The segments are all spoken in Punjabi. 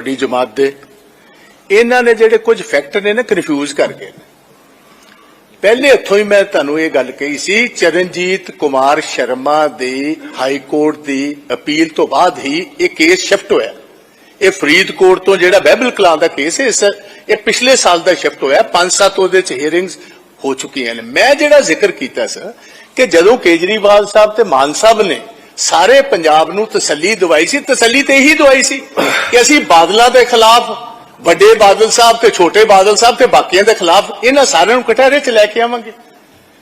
ਸਾਡੀ ਜਮਾਤ ਦੇ, ਇਹਨਾਂ ਨੇ ਜਿਹੜੇ ਕੁਝ ਫੈਕਟ ਨੇ ਨਾ ਕਨਫਿਊਜ਼ ਕਰ ਗਏ ਪਹਿਲੇ ਹੱਥੋਂ ਹੀ ਮੈਂ ਤੁਹਾਨੂੰ ਇਹ ਗੱਲ ਕਹੀ ਸੀ, ਚਰਨਜੀਤ ਕੁਮਾਰ ਸ਼ਰਮਾ ਦੇ ਹਾਈ ਕੋਰਟ ਦੀ ਅਪੀਲ ਤੋਂ ਬਾਅਦ ਹੀ ਇਹ ਕੇਸ ਸ਼ਿਫਟ ਹੋਇਆ। ਇਹ ਫਰੀਦਕੋਟ ਤੋਂ ਜਿਹੜਾ ਬਹਿਬਲ ਕਲਾਂ ਦਾ ਕੇਸ ਹੈ ਇਹ ਪਿਛਲੇ ਸਾਲ ਦਾ ਸ਼ਿਫਟ ਹੋਇਆ। ਪੰਜ ਸੱਤ ਉਹਦੇ ਚ ਹੀਅਰਿੰਗਸ ਹੋ ਚੁੱਕੀਆਂ ਨੇ। ਮੈਂ ਜਿਹੜਾ ਜ਼ਿਕਰ ਕੀਤਾ ਸੀ ਕਿ ਜਦੋਂ ਕੇਜਰੀਵਾਲ ਸਾਹਿਬ ਤੇ ਮਾਨ ਸਾਹਿਬ ਨੇ ਸਾਰੇ ਪੰਜਾਬ ਨੂੰ ਤਸੱਲੀ ਦਵਾਈ ਸੀ ਤਸੱਲੀ ਤੇ ਇਹੀ ਦਵਾਈ ਸੀ ਕਿ ਅਸੀਂ ਬਾਦਲਾਂ ਦੇ ਖਿਲਾਫ ਵੱਡੇ ਬਾਦਲ ਸਾਹਿਬ ਤੇ ਛੋਟੇ ਬਾਦਲ ਸਾਹਿਬ ਤੇ ਬਾਕੀਆਂ ਦੇ ਖਿਲਾਫ ਇਹਨਾਂ ਸਾਰਿਆਂ ਨੂੰ ਕਟਹਿਰੇ ਚ ਲੈ ਕੇ ਆਵਾਂਗੇ।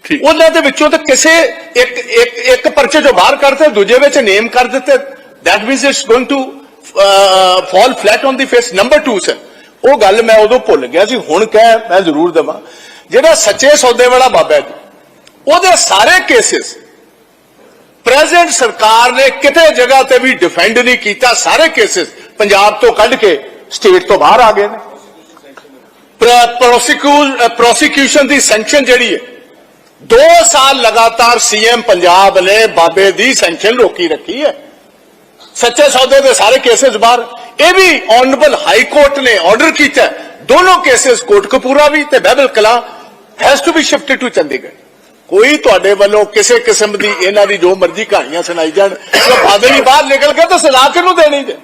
ਠੀਕ। ਉਹਨਾਂ ਦੇ ਵਿੱਚੋਂ ਤਾਂ ਕਿਸੇ ਇੱਕ ਇੱਕ ਇੱਕ ਪਰਚੇ ਚੋਂ ਬਾਹਰ ਕੱਢਤੇ ਦੂਜੇ ਵਿੱਚ ਨੇਮ ਕਰ ਦਿੱਤੇ। That means it's going to uh, fall flat on the face. Number 2 sir ਉਹ ਗੱਲ ਮੈਂ ਉਦੋਂ ਭੁੱਲ ਗਿਆ ਸੀ ਹੁਣ ਕਹਿ ਮੈਂ ਜ਼ਰੂਰ ਦਵਾਂ। ਜਿਹੜਾ ਸੱਚੇ ਸੌਦੇ ਵਾਲਾ ਬਾਬਾ ਜੀ ਉਹਦੇ ਸਾਰੇ ਕੇਸਿਸ ਪ੍ਰੈਜ਼ੈਂਟ ਸਰਕਾਰ ਨੇ ਕਿਤੇ ਜਗ੍ਹਾ ਤੇ ਵੀ ਡਿਫੈਂਡ ਨਹੀਂ ਕੀਤਾ ਸਾਰੇ ਕੇਸਿਸ ਪੰਜਾਬ ਤੋਂ ਕੱਢ ਕੇ ਸਟੇਟ ਤੋਂ ਬਾਹਰ ਆ ਗਏ ਨੇ। ਪ੍ਰੋਸੀਕਿਊਸ਼ਨ ਦੀ ਸੈਂਕਸ਼ਨ ਜਿਹੜੀ ਹੈ 2 ਸਾਲ ਲਗਾਤਾਰ ਸੀਐਮ ਪੰਜਾਬ ਨੇ ਬਾਬੇ ਦੀ ਸੈਂਕਸ਼ਨ ਰੋਕੀ ਰੱਖੀ ਹੈ। ਸੱਚੇ ਸੌਦੇ ਦੇ ਸਾਰੇ ਕੇਸਿਸ ਬਾਹਰ। ਇਹ ਵੀ ਆਨਰੇਬਲ ਹਾਈ ਕੋਰਟ ਨੇ ਆਰਡਰ ਕੀਤਾ ਹੈ, ਦੋਨੋਂ ਕੇਸਿਸ ਕੋਟਕਪੂਰਾ ਵੀ ਤੇ Behbal Kalan has to be shifted to Chandigarh. ਕੋਈ ਤੁਹਾਡੇ ਵੱਲੋਂ ਕਿਸੇ ਕਿਸਮ ਦੀ ਇਹਨਾਂ ਦੀ ਜੋ ਮਰਜ਼ੀ ਕਹਾਣੀਆਂ ਸੁਣਾਈ ਜਾਣ ਜੋ ਬਾਦਲ ਹੀ ਬਾਹਰ ਨਿਕਲ ਕੇ ਤਾਂ ਸਲਾਹ ਕਿਹਨੂੰ ਦੇਣੀ ਜੇ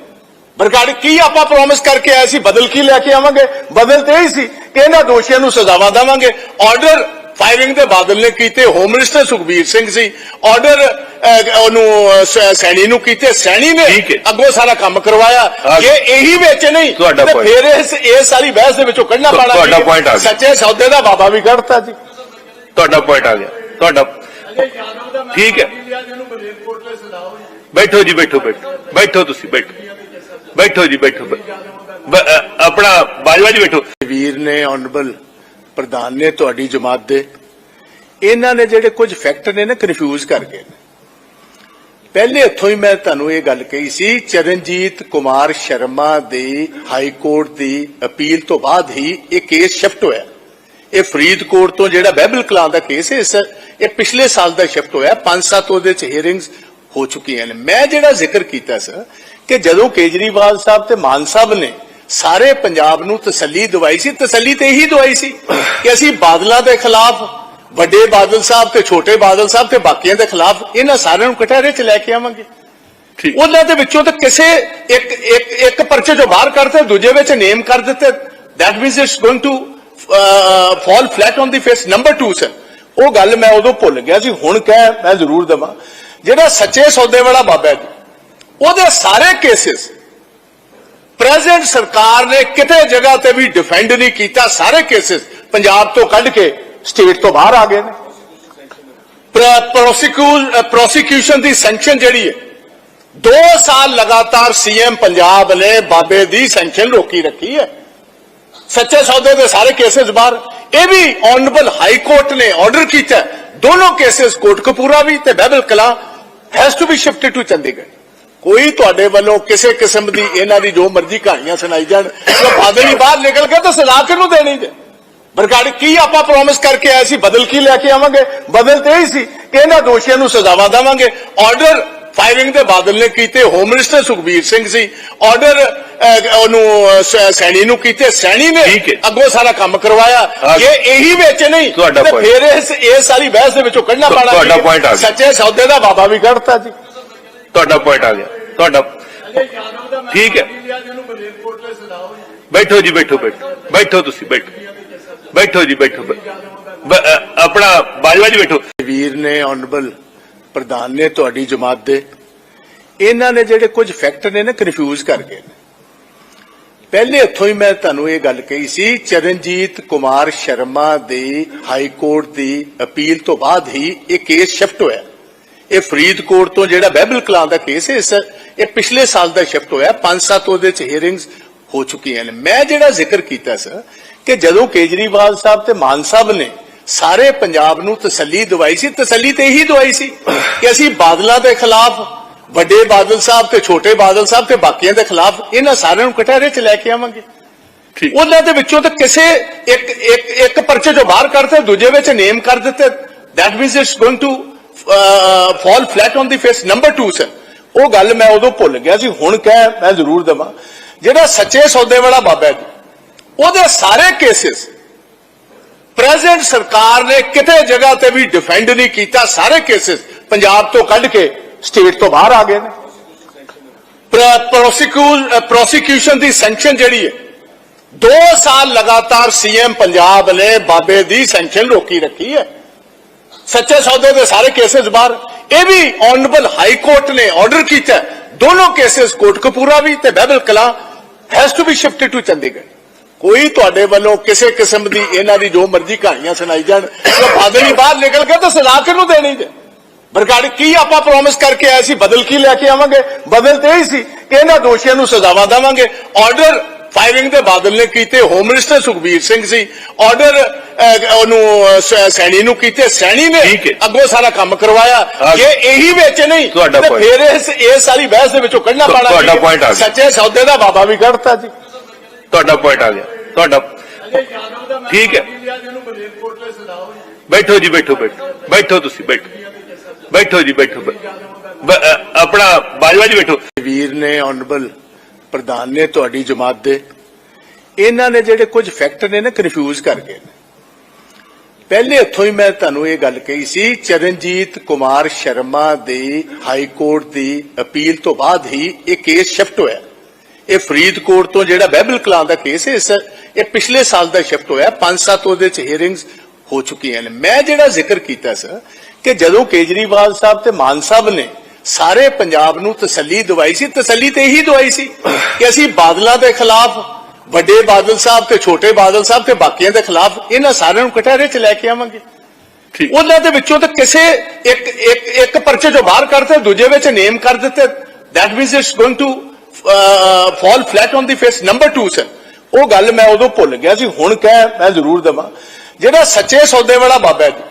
ਬਰਗਾੜੀ ਕੀ ਆਪਾਂ ਪ੍ਰੋਮਿਸ ਕਰਕੇ ਆਏ ਸੀ ਬਦਲ ਕੀ ਲੈ ਕੇ ਆਵਾਂਗੇ ਬਦਲ ਤੇ ਹੀ ਸੀ ਕਿ ਇਹਨਾਂ ਦੋਸ਼ੀਆਂ ਨੂੰ ਸਜ਼ਾਵਾਂ ਦੇਵਾਂਗੇ ਆਰਡਰ ਫਾਇਰਿੰਗ ਦੇ ਬਾਦਲ ਨੇ ਕੀਤੇ ਹੋਮ ਮਿਨਿਸਟਰ ਸੁਖਬੀਰ ਸਿੰਘ ਸੀ ਆਰਡਰ ਉਹਨੂੰ ਸੈਣੀ ਨੂੰ ਕੀਤੇ ਸੈਣੀ ਨੇ। ਅੱਗੋਂ ਸਾਰਾ ਕੰਮ ਕਰਵਾਇਆ। ਜੇ ਇਹੀ ਵਿੱਚ ਨਹੀਂ ਤੇ। ਫਿਰ ਇਸ ਇਹ ਸਾਰੀ ਬਹਿਸ ਦੇ ਵਿੱਚੋਂ ਕੱਢਣਾ ਪੈਣਾ ਤੁਹਾਡਾ ਆ। ਸੱਚੇ ਸੌਦੇ ਦਾ ਬਾਬਾ ਵੀ ਕੱਢਤਾ ਜੀ ਤੁਹਾਡਾ ਪੁਆਇੰਟ ਆ ਗਿਆ। ਤੁਹਾਡਾ ਠੀਕ ਹੈ। ਬੈਠੋ ਜੀ, ਬੈਠੋ ਬੈਠੋ। ਬੈਠੋ ਤੁਸੀਂ, ਬੈਠੋ। ਬੈਠੋ ਜੀ, ਬੈਠੋ। ਬ- ਆਪਣਾ ਬਾਜਵਾ ਜੀ ਬੈਠੋ। ਵੀਰ ਨੇ ਆਨਰੇਬਲ ਪ੍ਰਧਾਨ ਨੇ, ਤੁਹਾਡੀ ਜਮਾਤ ਦੇ, ਇਹਨਾਂ ਨੇ ਜਿਹੜੇ ਕੁਝ ਫੈਕਟ ਨੇ ਨਾ ਕਨਫਿਊਜ਼ ਕਰ ਗਏ ਪਹਿਲੇ ਹੱਥੋਂ ਹੀ ਮੈਂ ਤੁਹਾਨੂੰ ਇਹ ਗੱਲ ਕਹੀ ਸੀ, ਚਰਨਜੀਤ ਕੁਮਾਰ ਸ਼ਰਮਾ ਦੀ ਹਾਈ ਕੋਰਟ ਦੀ ਅਪੀਲ ਤੋਂ ਬਾਅਦ ਹੀ ਇਹ ਕੇਸ ਸ਼ਿਫਟ ਹੋਇਆ। ਇਹ ਫਰੀਦਕੋਟ ਤੋਂ ਜਿਹੜਾ ਬਹਿਬਲ ਕਲਾਂ ਦਾ ਕੇਸ ਹੈ ਇਸ ਇਹ ਪਿਛਲੇ ਸਾਲ ਦਾ ਸ਼ਿਫਟ ਹੋਇਆ ਪੰਜ ਸੱਤ ਉਹਦੇ ਚ ਹੀਅਰਿੰਗਸ ਹੋ ਚੁੱਕੀਆਂ ਨੇ। ਮੈਂ ਜਿਹੜਾ ਜ਼ਿਕਰ ਕੀਤਾ ਸੀ ਕਿ ਜਦੋਂ ਕੇਜਰੀਵਾਲ ਸਾਹਿਬ ਤੇ ਮਾਨ ਸਾਹਿਬ ਨੇ ਸਾਰੇ ਪੰਜਾਬ ਨੂੰ ਤਸੱਲੀ ਦਵਾਈ ਸੀ ਤਸੱਲੀ ਤੇ ਇਹੀ ਦਵਾਈ ਸੀ ਕਿ ਅਸੀਂ ਬਾਦਲਾਂ ਦੇ ਖਿਲਾਫ ਵੱਡੇ ਬਾਦਲ ਸਾਹਿਬ ਤੇ ਛੋਟੇ ਬਾਦਲ ਸਾਹਿਬ ਤੇ ਬਾਕੀਆਂ ਦੇ ਖਿਲਾਫ ਇਹਨਾਂ ਸਾਰਿਆਂ ਨੂੰ ਕਟਹਿਰੇ ਚ ਲੈ ਕੇ ਆਵਾਂਗੇ। ਠੀਕ। ਉਹਨਾਂ ਦੇ ਵਿੱਚੋਂ ਤਾਂ ਕਿਸੇ ਇੱਕ ਇੱਕ ਇੱਕ ਪਰਚੇ ਚੋਂ ਬਾਹਰ ਕੱਢਤੇ ਦੂਜੇ ਵਿੱਚ ਨੇਮ ਕਰ ਦਿੱਤੇ। That means it's going to uh, flat flat on the face 2 sir ਉਹ ਗੱਲ ਮੈਂ ਉਦੋਂ ਭੁੱਲ ਗਿਆ ਸੀ ਹੁਣ ਕਹਿ ਮੈਂ ਜ਼ਰੂਰ ਦਵਾਂ। ਜਿਹੜਾ ਸੱਚੇ ਸੌਦੇ ਵਾਲਾ ਬਾਬਾ ਜੀ ਉਹਦੇ ਸਾਰੇ ਕੇਸਿਸ ਪ੍ਰੈਜ਼ੈਂਟ ਸਰਕਾਰ ਨੇ ਕਿਤੇ ਜਗ੍ਹਾ ਤੇ ਵੀ ਡਿਫੈਂਡ ਨਹੀਂ ਕੀਤਾ ਸਾਰੇ ਕੇਸਿਸ ਪੰਜਾਬ ਤੋਂ ਕੱਢ ਕੇ ਸਟੇਟ ਤੋਂ ਬਾਹਰ ਆ ਗਏ ਨੇ। ਪ੍ਰੋਸੀਕਿਊਸ਼ਨ ਦੀ ਸੈਂਕਸ਼ਨ ਜਿਹੜੀ ਹੈ 2 ਸਾਲ ਲਗਾਤਾਰ ਸੀਐਮ ਪੰਜਾਬ ਨੇ ਬਾਬੇ ਦੀ ਸੈਂਕਸ਼ਨ ਰੋਕੀ ਰੱਖੀ ਹੈ। ਸੱਚੇ ਸੌਦੇ ਦੇ ਸਾਰੇ ਕੇਸਿਸ ਬਾਹਰ। ਇਹ ਵੀ ਆਨਰੇਬਲ ਹਾਈ ਕੋਰਟ ਨੇ ਆਰਡਰ ਕੀਤਾ ਹੈ, ਦੋਨੋਂ ਕੇਸਿਸ ਕੋਟਕਪੂਰਾ ਵੀ ਤੇ Behbal Kalan has to be shifted to Chandigarh. ਕੋਈ ਤੁਹਾਡੇ ਵੱਲੋਂ ਕਿਸੇ ਕਿਸਮ ਦੀ ਇਹਨਾਂ ਦੀ ਜੋ ਮਰਜ਼ੀ ਕਹਾਣੀਆਂ ਸੁਣਾਈ ਜਾਣ ਜੋ ਬਾਦਲ ਹੀ ਬਾਹਰ ਨਿਕਲ ਕੇ ਤਾਂ ਸਜਾ ਕਿਹਨੂੰ ਦੇਣੀ ਜੇ? ਬਰਗਾੜੀ ਕੀ ਆਪਾਂ ਪ੍ਰੋਮਿਸ ਕਰਕੇ ਆਏ ਸੀ ਬਦਲ ਕੀ ਲੈ ਕੇ ਆਵਾਂਗੇ? ਬਦਲ ਤੇ ਹੀ ਸੀ ਕਿ ਇਹਨਾਂ ਦੋਸ਼ੀਆਂ ਨੂੰ ਸਜ਼ਾਵਾਂ ਦੇਵਾਂਗੇ। ਆਰਡਰ ਫਾਇਰਿੰਗ ਦੇ ਬਾਦਲ ਨੇ ਕੀਤੇ ਹੋਮ ਮਿਨਿਸਟਰ ਸੁਖਬੀਰ ਸਿੰਘ ਸੀ ਆਰਡਰ ਉਹਨੂੰ ਸੈਣੀ ਨੂੰ ਕੀਤੇ ਸੈਣੀ ਨੇ। ਅੱਗੋਂ ਸਾਰਾ ਕੰਮ ਕਰਵਾਇਆ। ਜੇ ਇਹੀ ਵਿੱਚ ਨਹੀਂ ਤੇ। ਫਿਰ ਇਸ ਇਹ ਸਾਰੀ ਬਹਿਸ ਦੇ ਵਿੱਚੋਂ ਕੱਢਣਾ ਪੈਣਾ। ਤੁਹਾਡਾ point ਆ ਗਿਆ। ਸੱਚੇ ਸੌਦੇ ਦਾ ਬਾਬਾ ਵੀ ਕੱਢਤਾ ਜੀ ਤੁਹਾਡਾ ਪੁਆਇੰਟ ਆ ਗਿਆ ਤੁਹਾਡਾ ਠੀਕ ਹੈ ਬੈਠੋ ਜੀ ਬੈਠੋ ਬੈਠੋ ਬੈਠੋ ਤੁਸੀਂ ਬੈਠੋ ਬੈਠੋ ਜੀ ਬੈਠੋ ਆਪਣਾ ਬਾਜਵਾ ਜੀ ਬੈਠੋ ਵੀਰ ਨੇ ਆਨਰੇਬਲ ਪ੍ਰਧਾਨ ਨੇ ਤੁਹਾਡੀ ਜਮਾਤ ਦੇ। ਇਹਨਾਂ ਨੇ ਜਿਹੜੇ ਕੁਝ ਫੈਕਟਰ ਨੇ ਨਾ ਕਨਫਿਊਜ਼ ਕਰ ਗਏ ਪਹਿਲੇ ਇੱਥੋਂ ਹੀ ਮੈਂ ਤੁਹਾਨੂੰ ਇਹ ਗੱਲ ਕਹੀ ਸੀ, ਚਰਨਜੀਤ ਕੁਮਾਰ ਸ਼ਰਮਾ ਦੇ ਹਾਈ ਕੋਰਟ ਦੀ ਅਪੀਲ ਤੋਂ ਬਾਅਦ ਹੀ ਇਹ ਕੇਸ ਸ਼ਿਫਟ ਹੋਇਆ। ਇਹ ਫਰੀਦਕੋਟ ਤੋਂ ਜਿਹੜਾ ਬਹਿਬਲ ਕਲਾਂ ਦਾ ਕੇਸ ਹੈ ਇਹ ਪਿਛਲੇ ਸਾਲ ਦਾ ਸ਼ਿਫਟ ਹੋਇਆ। ਪੰਜ ਸੱਤ ਉਹਦੇ ਚ ਹੀਅਰਿੰਗਸ ਹੋ ਚੁੱਕੀਆਂ ਨੇ। ਮੈਂ ਜਿਹੜਾ ਜ਼ਿਕਰ ਕੀਤਾ ਸੀ ਕਿ ਜਦੋਂ ਕੇਜਰੀਵਾਲ ਸਾਹਿਬ ਤੇ ਮਾਨ ਸਾਹਿਬ ਨੇ ਸਾਰੇ ਪੰਜਾਬ ਨੂੰ ਤਸੱਲੀ ਦਵਾਈ ਸੀ ਤਸੱਲੀ ਤੇ ਇਹੀ ਦਵਾਈ ਸੀ ਕਿ ਅਸੀਂ ਬਾਦਲਾਂ ਦੇ ਖਿਲਾਫ ਵੱਡੇ ਬਾਦਲ ਸਾਹਿਬ ਤੇ ਛੋਟੇ ਬਾਦਲ ਸਾਹਿਬ ਤੇ ਬਾਕੀਆਂ ਦੇ ਖਿਲਾਫ ਇਹਨਾਂ ਸਾਰਿਆਂ ਨੂੰ ਕਟਹਿਰੇ ਚ ਲੈ ਕੇ ਆਵਾਂਗੇ। ਠੀਕ। ਉਹਨਾਂ ਦੇ ਵਿੱਚੋਂ ਤਾਂ ਕਿਸੇ ਇੱਕ ਇੱਕ ਇੱਕ ਪਰਚੇ ਚੋਂ ਬਾਹਰ ਕੱਢਤੇ ਦੂਜੇ ਵਿੱਚ ਨੇਮ ਕਰ ਦਿੱਤੇ। That means it's going to uh, fall flat on the face. Number 2 sir ਉਹ ਗੱਲ ਮੈਂ ਉਦੋਂ ਭੁੱਲ ਗਿਆ ਸੀ ਹੁਣ ਕਹਿ ਮੈਂ ਜ਼ਰੂਰ ਦਵਾਂ। ਜਿਹੜਾ ਸੱਚੇ ਸੌਦੇ ਵਾਲਾ ਬਾਬਾ ਹੈ ਜੀ, ਉਹਦੇ ਸਾਰੇ ਕੇਸਿਸ ਪ੍ਰੈਜ਼ੈਂਟ ਸਰਕਾਰ ਨੇ ਕਿਤੇ ਜਗ੍ਹਾ ਤੇ ਵੀ ਡਿਫੈਂਡ ਨਹੀਂ ਕੀਤਾ ਸਾਰੇ ਕੇਸਿਸ ਪੰਜਾਬ ਤੋਂ ਕੱਢ ਕੇ ਸਟੇਟ ਤੋਂ ਬਾਹਰ ਆ ਗਏ ਨੇ। ਪ੍ਰੋਸੀਕਿਊਸ਼ਨ ਦੀ ਸੈਂਕਸ਼ਨ ਜਿਹੜੀ ਹੈ 2 ਸਾਲ ਲਗਾਤਾਰ ਸੀਐਮ ਪੰਜਾਬ ਨੇ ਬਾਬੇ ਦੀ ਸੈਂਕਸ਼ਨ ਰੋਕੀ ਰੱਖੀ ਹੈ। ਸੱਚੇ ਸੌਦੇ ਦੇ ਸਾਰੇ ਕੇਸਿਸ ਬਾਹਰ। ਇਹ ਵੀ ਆਨਰੇਬਲ ਹਾਈ ਕੋਰਟ ਨੇ ਆਰਡਰ ਕੀਤਾ। ਹੈ, ਦੋਨੋਂ ਕੇਸਿਸ ਕੋਟਕਪੂਰਾ ਵੀ ਤੇ Behbal Kalan has to be shifted to Chandigarh. ਕੋਈ ਤੁਹਾਡੇ ਵੱਲੋਂ ਕਿਸੇ ਕਿਸਮ ਦੀ ਇਹਨਾਂ ਦੀ ਜੋ ਮਰਜ਼ੀ ਕਹਾਣੀਆਂ ਸੁਣਾਈ ਜਾਣ ਜੋ ਬਾਦਲ ਬਾਹਰ ਨਿਕਲ ਗਏ ਤਾਂ ਸਜ਼ਾ ਕਿਹਨੂੰ ਦੇਣੀ ਜੇ ਬਰਗਾੜੀ ਕੀ ਆਪਾਂ ਪ੍ਰੋਮਿਸ ਕਰਕੇ ਆਏ ਸੀ ਬਦਲ ਕੀ ਲੈ ਕੇ ਆਵਾਂਗੇ ਬਦਲ ਤੇ ਹੀ ਸੀ ਕਿ ਇਹਨਾਂ ਦੋਸ਼ੀਆਂ ਨੂੰ ਸਜ਼ਾਵਾਂ ਦੇਵਾਂਗੇ ਆਰਡਰ ਫਾਇਰਿੰਗ ਦੇ ਬਾਦਲ ਨੇ ਕੀਤੇ ਹੋਮ ਮਿਨਿਸਟਰ ਸੁਖਬੀਰ ਸਿੰਘ ਸੀ ਆਰਡਰ ਉਹਨੂੰ ਸੈਣੀ ਨੂੰ ਕੀਤੇ ਸੈਣੀ ਨੇ। ਅੱਗੋਂ ਸਾਰਾ ਕੰਮ ਕਰਵਾਇਆ। ਜੇ ਇਹੀ ਵਿੱਚ ਨਹੀਂ ਤੇ। ਫਿਰ ਇਸ ਇਹ ਸਾਰੀ ਬਹਿਸ ਦੇ ਵਿੱਚੋਂ ਕੱਢਣਾ ਪਾਣਾ। ਸੱਚੇ ਸੌਦੇ ਦਾ ਬਾਬਾ ਵੀ ਕੱਢਤਾ ਜੀ ਤੁਹਾਡਾ ਪੁਆਇੰਟ ਆ ਗਿਆ। ਤੁਹਾਡਾ ਠੀਕ ਹੈ। ਬੈਠੋ ਜੀ, ਬੈਠੋ ਬੈਠੋ। ਬੈਠੋ ਤੁਸੀਂ, ਬੈਠੋ। ਬੈਠੋ ਜੀ, ਬੈਠੋ। ਬ- ਆਪਣਾ ਬਾਜਵਾ ਜੀ ਬੈਠੋ। ਵੀਰ ਨੇ ਆਨਰੇਬਲ ਪ੍ਰਧਾਨ ਨੇ, ਤੁਹਾਡੀ ਜਮਾਤ ਦੇ। ਇਹਨਾਂ ਨੇ ਜਿਹੜੇ ਕੁਝ ਫੈਕਟਰ ਨੇ ਨਾ ਕਨਫਿਊਜ਼ ਕਰਕੇ ਪਹਿਲੇ ਇੱਥੋਂ ਹੀ ਮੈਂ ਤੁਹਾਨੂੰ ਇਹ ਗੱਲ ਕਹੀ ਸੀ, ਚਰਨਜੀਤ ਕੁਮਾਰ ਸ਼ਰਮਾ ਦੀ ਹਾਈ ਕੋਰਟ ਦੀ ਅਪੀਲ ਤੋਂ ਬਾਅਦ ਹੀ ਇਹ ਕੇਸ ਸ਼ਿਫਟ ਹੋਇਆ। ਇਹ ਫਰੀਦਕੋਟ ਤੋਂ ਜਿਹੜਾ ਬਹਿਬਲ ਕਲਾਂ ਦਾ ਕੇਸ ਹੈ ਇਸ ਇਹ ਪਿਛਲੇ ਸਾਲ ਦਾ ਸ਼ਿਫਟ ਹੋਇਆ ਪੰਜ ਸੱਤ ਉਹਦੇ ਚ ਹੀਅਰਿੰਗਸ ਹੋ ਚੁੱਕੀਆਂ ਨੇ। ਮੈਂ ਜਿਹੜਾ ਜ਼ਿਕਰ ਕੀਤਾ ਸੀ ਕਿ ਜਦੋਂ ਕੇਜਰੀਵਾਲ ਸਾਹਿਬ ਤੇ ਮਾਨ ਸਾਹਿਬ ਨੇ ਸਾਰੇ ਪੰਜਾਬ ਨੂੰ ਤਸੱਲੀ ਦਵਾਈ ਸੀ ਤਸੱਲੀ ਤੇ ਇਹੀ ਦਵਾਈ ਸੀ ਕਿ ਅਸੀਂ ਬਾਦਲਾਂ ਦੇ ਖਿਲਾਫ ਵੱਡੇ ਬਾਦਲ ਸਾਹਿਬ ਤੇ ਛੋਟੇ ਬਾਦਲ ਸਾਹਿਬ ਤੇ ਬਾਕੀਆਂ ਦੇ ਖਿਲਾਫ ਇਹਨਾਂ ਸਾਰਿਆਂ ਨੂੰ ਕਟਹਿਰੇ ਚ ਲੈ ਕੇ ਆਵਾਂਗੇ। ਠੀਕ। ਉਹਨਾਂ ਦੇ ਵਿੱਚੋਂ ਤਾਂ ਕਿਸੇ ਇੱਕ ਇੱਕ ਇੱਕ ਪਰਚੇ ਜੋ ਬਾਹਰ ਕਰਤੇ ਦੂਜੇ ਵਿੱਚ ਨੇਮ ਕਰ ਦਿੱਤੇ। That means it's going to fall flat on the face number 2 sir ਉਹ ਗੱਲ ਮੈਂ ਉਦੋਂ ਭੁੱਲ ਗਿਆ ਸੀ ਹੁਣ ਕਹਿ ਮੈਂ ਜ਼ਰੂਰ ਦਵਾਂ। ਜਿਹੜਾ ਸੱਚੇ ਸੌਦੇ ਵਾਲਾ ਬਾਬਾ ਜੀ,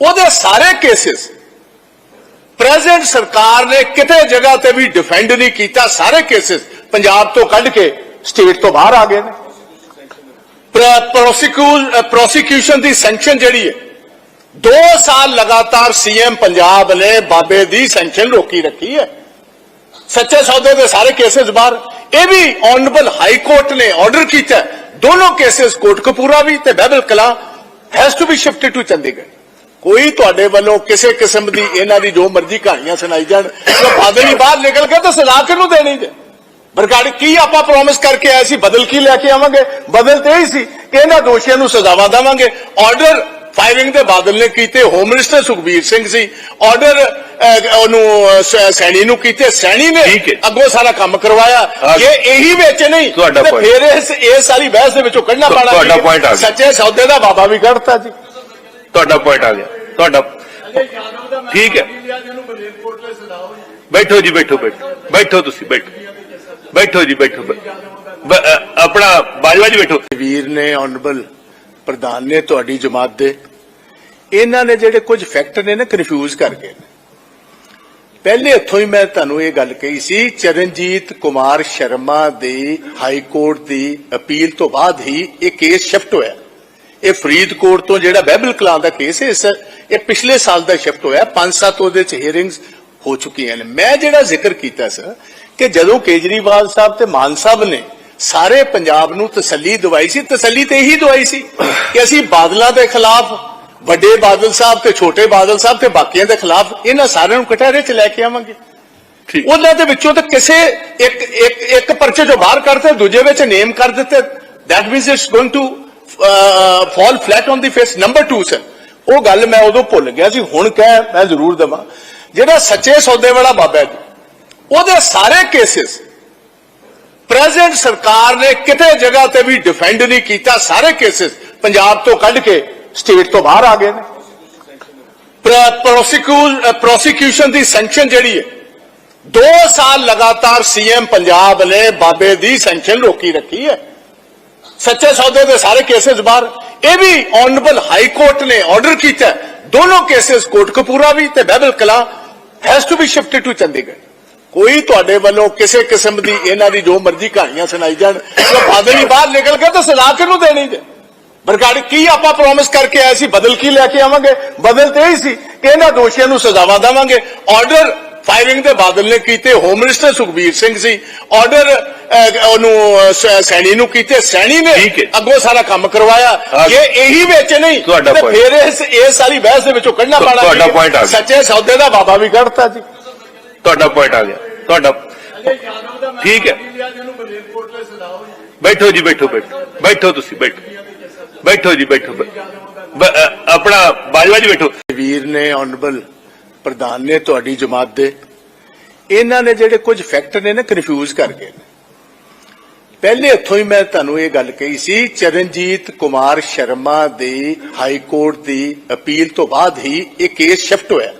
ਉਹਦੇ ਸਾਰੇ ਕੇਸਿਸ ਪ੍ਰੈਜ਼ੈਂਟ ਸਰਕਾਰ ਨੇ ਕਿਤੇ ਜਗ੍ਹਾ ਤੇ ਵੀ ਡਿਫੈਂਡ ਨਹੀਂ ਕੀਤਾ ਸਾਰੇ ਕੇਸਿਸ ਪੰਜਾਬ ਤੋਂ ਕੱਢ ਕੇ ਸਟੇਟ ਤੋਂ ਬਾਹਰ ਆ ਗਏ ਨੇ। ਪ੍ਰੋਸੀਕਿਊਸ਼ਨ ਦੀ ਸੈਂਕਸ਼ਨ ਜਿਹੜੀ ਹੈ 2 ਸਾਲ ਲਗਾਤਾਰ ਸੀਐਮ ਪੰਜਾਬ ਨੇ ਬਾਬੇ ਦੀ ਸੈਂਕਸ਼ਨ ਰੋਕੀ ਰੱਖੀ ਹੈ। ਸੱਚੇ ਸੌਦੇ ਦੇ ਸਾਰੇ ਕੇਸਿਸ ਬਾਹਰ। ਇਹ ਵੀ ਆਨਰੇਬਲ ਹਾਈ ਕੋਰਟ ਨੇ ਆਰਡਰ ਕੀਤਾ ਹੈ, ਦੋਨੋਂ ਕੇਸਿਸ ਕੋਟਕਪੂਰਾ ਵੀ ਤੇ Behbal Kalan has to be shifted to Chandigarh. ਕੋਈ ਤੁਹਾਡੇ ਵੱਲੋਂ ਕਿਸੇ ਕਿਸਮ ਦੀ ਇਹਨਾਂ ਦੀ ਜੋ ਮਰਜ਼ੀ ਕਹਾਣੀਆਂ ਸੁਣਾਈ ਜਾਣ ਜੋ ਬਾਦਲ ਬਾਹਰ ਨਿਕਲ ਕੇ ਤਾਂ ਸਜ਼ਾ ਕਿਹਨੂੰ ਦੇਣੀ ਜੇ? ਬਰਗਾੜੀ ਕੀ ਆਪਾਂ ਪ੍ਰੋਮਿਸ ਕਰਕੇ ਆਏ ਸੀ ਬਦਲ ਕੀ ਲੈ ਕੇ ਆਵਾਂਗੇ? ਬਦਲ ਤੇ ਹੀ ਸੀ ਕਿ ਇਹਨਾਂ ਦੋਸ਼ੀਆਂ ਨੂੰ ਸਜ਼ਾਵਾਂ ਦੇਵਾਂਗੇ। ਆਰਡਰ ਫਾਇਰਿੰਗ ਦੇ ਬਾਦਲ ਨੇ ਕੀਤੇ ਹੋਮ ਮਿਨਿਸਟਰ ਸੁਖਬੀਰ ਸਿੰਘ ਸੀ ਆਰਡਰ ਉਹਨੂੰ ਸੈਣੀ ਨੂੰ ਕੀਤੇ ਸੈਣੀ ਨੇ। ਅੱਗੋਂ ਸਾਰਾ ਕੰਮ ਕਰਵਾਇਆ। ਜੇ। ਇਹੀ ਵਿੱਚ ਨਹੀਂ ਤੇ। ਫਿਰ ਇਸ ਇਹ ਸਾਰੀ ਬਹਿਸ ਦੇ ਵਿੱਚੋਂ ਕੱਢਣਾ ਪਾਣਾ ਤੁਹਾਡਾ point ਆ ਗਿਆ। ਸੱਚੇ ਸੌਦੇ ਦਾ ਬਾਬਾ ਵੀ ਕੱਢਤਾ ਜੀ। ਤੁਹਾਡਾ ਪੁਆਇੰਟ ਆ ਗਿਆ। ਤੁਹਾਡਾ ਠੀਕ ਹੈ। ਬੈਠੋ ਜੀ ਬੈਠੋ ਬੈਠੋ। ਬੈਠੋ ਤੁਸੀਂ ਬੈਠੋ। ਬੈਠੋ ਜੀ ਬੈਠੋ। ਆਪਣਾ ਬਾਜਵਾ ਜੀ ਬੈਠੋ। ਵੀਰ ਨੇ ਆਨਰੇਬਲ ਪ੍ਰਧਾਨ ਨੇ ਤੁਹਾਡੀ ਜਮਾਤ ਦੇ ਇਹਨਾਂ ਨੇ ਜਿਹੜੇ ਕੁਝ ਫੈਕਟਰ ਨੇ ਨਾ ਕਨਫਿਊਜ਼ ਕਰ ਪਹਿਲੇ ਹੱਥੋਂ ਹੀ ਮੈਂ ਤੁਹਾਨੂੰ ਇਹ ਗੱਲ ਕਹੀ ਸੀ, ਚਰਨਜੀਤ ਕੁਮਾਰ ਸ਼ਰਮਾ ਦੀ ਹਾਈ ਕੋਰਟ ਦੀ ਅਪੀਲ ਤੋਂ ਬਾਅਦ ਹੀ ਇਹ ਕੇਸ ਸ਼ਿਫਟ ਹੋਇਆ। ਇਹ ਫਰੀਦਕੋਟ ਤੋਂ ਜਿਹੜਾ ਬਹਿਬਲ ਕਲਾਂ ਦਾ ਕੇਸ ਹੈ ਇਹ ਪਿਛਲੇ ਸਾਲ ਦਾ ਸ਼ਿਫਟ ਹੋਇਆ। ਪੰਜ ਸੱਤ ਉਹਦੇ ਚ ਹੀਅਰਿੰਗਸ ਹੋ ਚੁੱਕੀਆਂ ਨੇ। ਮੈਂ ਜਿਹੜਾ ਜ਼ਿਕਰ ਕੀਤਾ ਸੀ ਕਿ ਜਦੋਂ ਕੇਜਰੀਵਾਲ ਸਾਹਿਬ ਤੇ ਮਾਨ ਸਾਹਿਬ ਨੇ ਸਾਰੇ ਪੰਜਾਬ ਨੂੰ ਤਸੱਲੀ ਦਵਾਈ ਸੀ, ਤਸੱਲੀ ਤੇ ਇਹੀ ਦਵਾਈ ਸੀ ਕਿ ਅਸੀਂ ਬਾਦਲਾਂ ਦੇ ਖਿਲਾਫ ਵੱਡੇ ਬਾਦਲ ਸਾਹਿਬ ਤੇ ਛੋਟੇ ਬਾਦਲ ਸਾਹਿਬ ਤੇ ਬਾਕੀਆਂ ਦੇ ਖਿਲਾਫ ਇਹਨਾਂ ਸਾਰਿਆਂ ਨੂੰ ਕਟਹਿਰੇ ਚ ਲੈ ਕੇ ਆਵਾਂਗੇ। ਠੀਕ। ਉਹਨਾਂ ਦੇ ਵਿੱਚੋਂ ਤਾਂ ਕਿਸੇ ਇੱਕ ਇੱਕ ਇੱਕ ਪਰਚੇ ਜੋ ਬਾਹਰ ਕਰਤੇ ਦੂਜੇ ਵਿੱਚ ਨੇਮ ਕਰ ਦਿੱਤੇ। That means it's going to fall flat on the face number 2 sir ਉਹ ਗੱਲ ਮੈਂ ਉਦੋਂ ਭੁੱਲ ਗਿਆ ਸੀ ਹੁਣ ਕਹਿ ਮੈਂ ਜ਼ਰੂਰ ਦਵਾਂ। ਜਿਹੜਾ ਸੱਚੇ ਸੌਦੇ ਵਾਲਾ ਬਾਬਾ ਜੀ, ਉਹਦੇ ਸਾਰੇ ਕੇਸਿਸ ਪ੍ਰੈਜ਼ੈਂਟ ਸਰਕਾਰ ਨੇ ਕਿਤੇ ਜਗ੍ਹਾ ਤੇ ਵੀ ਡਿਫੈਂਡ ਨਹੀਂ ਕੀਤਾ ਸਾਰੇ ਕੇਸਿਸ ਪੰਜਾਬ ਤੋਂ ਕੱਢ ਕੇ ਸਟੇਟ ਤੋਂ ਬਾਹਰ ਆ ਗਏ ਨੇ। ਪ੍ਰੋਸੀਕਿਊਸ਼ਨ ਦੀ ਸੈਂਕਸ਼ਨ ਜਿਹੜੀ ਹੈ 2 ਸਾਲ ਲਗਾਤਾਰ ਸੀਐਮ ਪੰਜਾਬ ਨੇ ਬਾਬੇ ਦੀ ਸੈਂਕਸ਼ਨ ਰੋਕੀ ਰੱਖੀ ਹੈ। ਸੱਚੇ ਸੌਦੇ ਦੇ ਸਾਰੇ ਕੇਸਿਸ ਬਾਹਰ। ਇਹ ਵੀ ਆਨਰੇਬਲ ਹਾਈ ਕੋਰਟ ਨੇ ਆਰਡਰ ਕੀਤਾ। ਹੈ, ਦੋਨੋਂ ਕੋਟ ਕਪੂਰਾ ਵੀ ਤੇ Behbal Kalan has to be shifted to Chandigarh. ਕੋਈ ਤੁਹਾਡੇ ਵੱਲੋਂ ਕਿਸੇ ਕਿਸਮ ਦੀ ਇਹਨਾਂ ਦੀ ਜੋ ਮਰਜ਼ੀ ਕਹਾਣੀਆਂ ਸੁਣਾਈ ਜਾਣ ਜੋ ਬਾਦਲ ਹੀ ਬਾਹਰ ਨਿਕਲ ਕੇ ਤਾਂ ਸਜ਼ਾ ਕਿਹਨੂੰ ਦੇਣੀ ਜੇ? ਬਰਗਾੜੀ ਕੀ ਆਪਾਂ ਪ੍ਰੋਮਿਸ ਕਰਕੇ ਆਏ ਸੀ? ਬਦਲ ਕੀ ਲੈ ਕੇ ਆਵਾਂਗੇ? ਬਦਲ ਤੇ ਹੀ ਸੀ ਕਿ ਇਹਨਾਂ ਦੋਸ਼ੀਆਂ ਨੂੰ ਸਜ਼ਾਵਾਂ ਦੇਵਾਂਗੇ। ਆਰਡਰ ਫਾਇਰਿੰਗ ਦੇ ਬਾਦਲ ਨੇ ਕੀਤੇ ਹੋਮ ਮਿਨਿਸਟਰ ਸੁਖਬੀਰ ਸਿੰਘ ਸੀ। ਆਰਡਰ ਉਹਨੂੰ ਸੈਣੀ ਨੂੰ ਕੀਤੇ। ਸੈਣੀ ਨੇ। ਅੱਗੋਂ ਸਾਰਾ ਕੰਮ ਕਰਵਾਇਆ। ਜੇ। ਇਹੀ ਵਿੱਚ ਨਹੀਂ ਤੇ। ਫਿਰ ਇਸ ਇਹ ਸਾਰੀ ਬਹਿਸ ਦੇ ਵਿੱਚੋਂ ਕੱਢਣਾ ਪੈਣਾ ਤੁਹਾਡਾ point ਆ ਗਿਆ। ਸੱਚੇ ਸੌਦੇ ਦਾ ਬਾਬਾ ਵੀ ਕੱਢਤਾ ਜੀ। ਤੁਹਾਡਾ ਪੁਆਇੰਟ ਆ ਗਿਆ। ਤੁਹਾਡਾ ਠੀਕ ਹੈ। ਬੈਠੋ ਜੀ ਬੈਠੋ ਬੈਠੋ। ਬੈਠੋ ਤੁਸੀਂ ਬੈਠੋ। ਬੈਠੋ ਜੀ, ਬੈਠੋ। ਬ- ਆਪਣਾ ਬਾਜਵਾ ਜੀ ਬੈਠੋ। ਵੀਰ ਨੇ ਆਨਰੇਬਲ ਪ੍ਰਧਾਨ ਨੇ, ਤੁਹਾਡੀ ਜਮਾਤ ਦੇ, ਇਹਨਾਂ ਨੇ ਜਿਹੜੇ ਕੁਝ ਫੈਕਟ ਨੇ ਨਾ ਕਨਫਿਊਜ਼ ਕਰ ਗਏ ਪਹਿਲੇ ਹੱਥੋਂ ਹੀ ਮੈਂ ਤੁਹਾਨੂੰ ਇਹ ਗੱਲ ਕਹੀ ਸੀ, ਚਰਨਜੀਤ ਕੁਮਾਰ ਸ਼ਰਮਾ ਦੀ ਹਾਈ ਕੋਰਟ ਦੀ ਅਪੀਲ ਤੋਂ ਬਾਅਦ ਹੀ ਇਹ ਕੇਸ ਸ਼ਿਫਟ ਹੋਇਆ।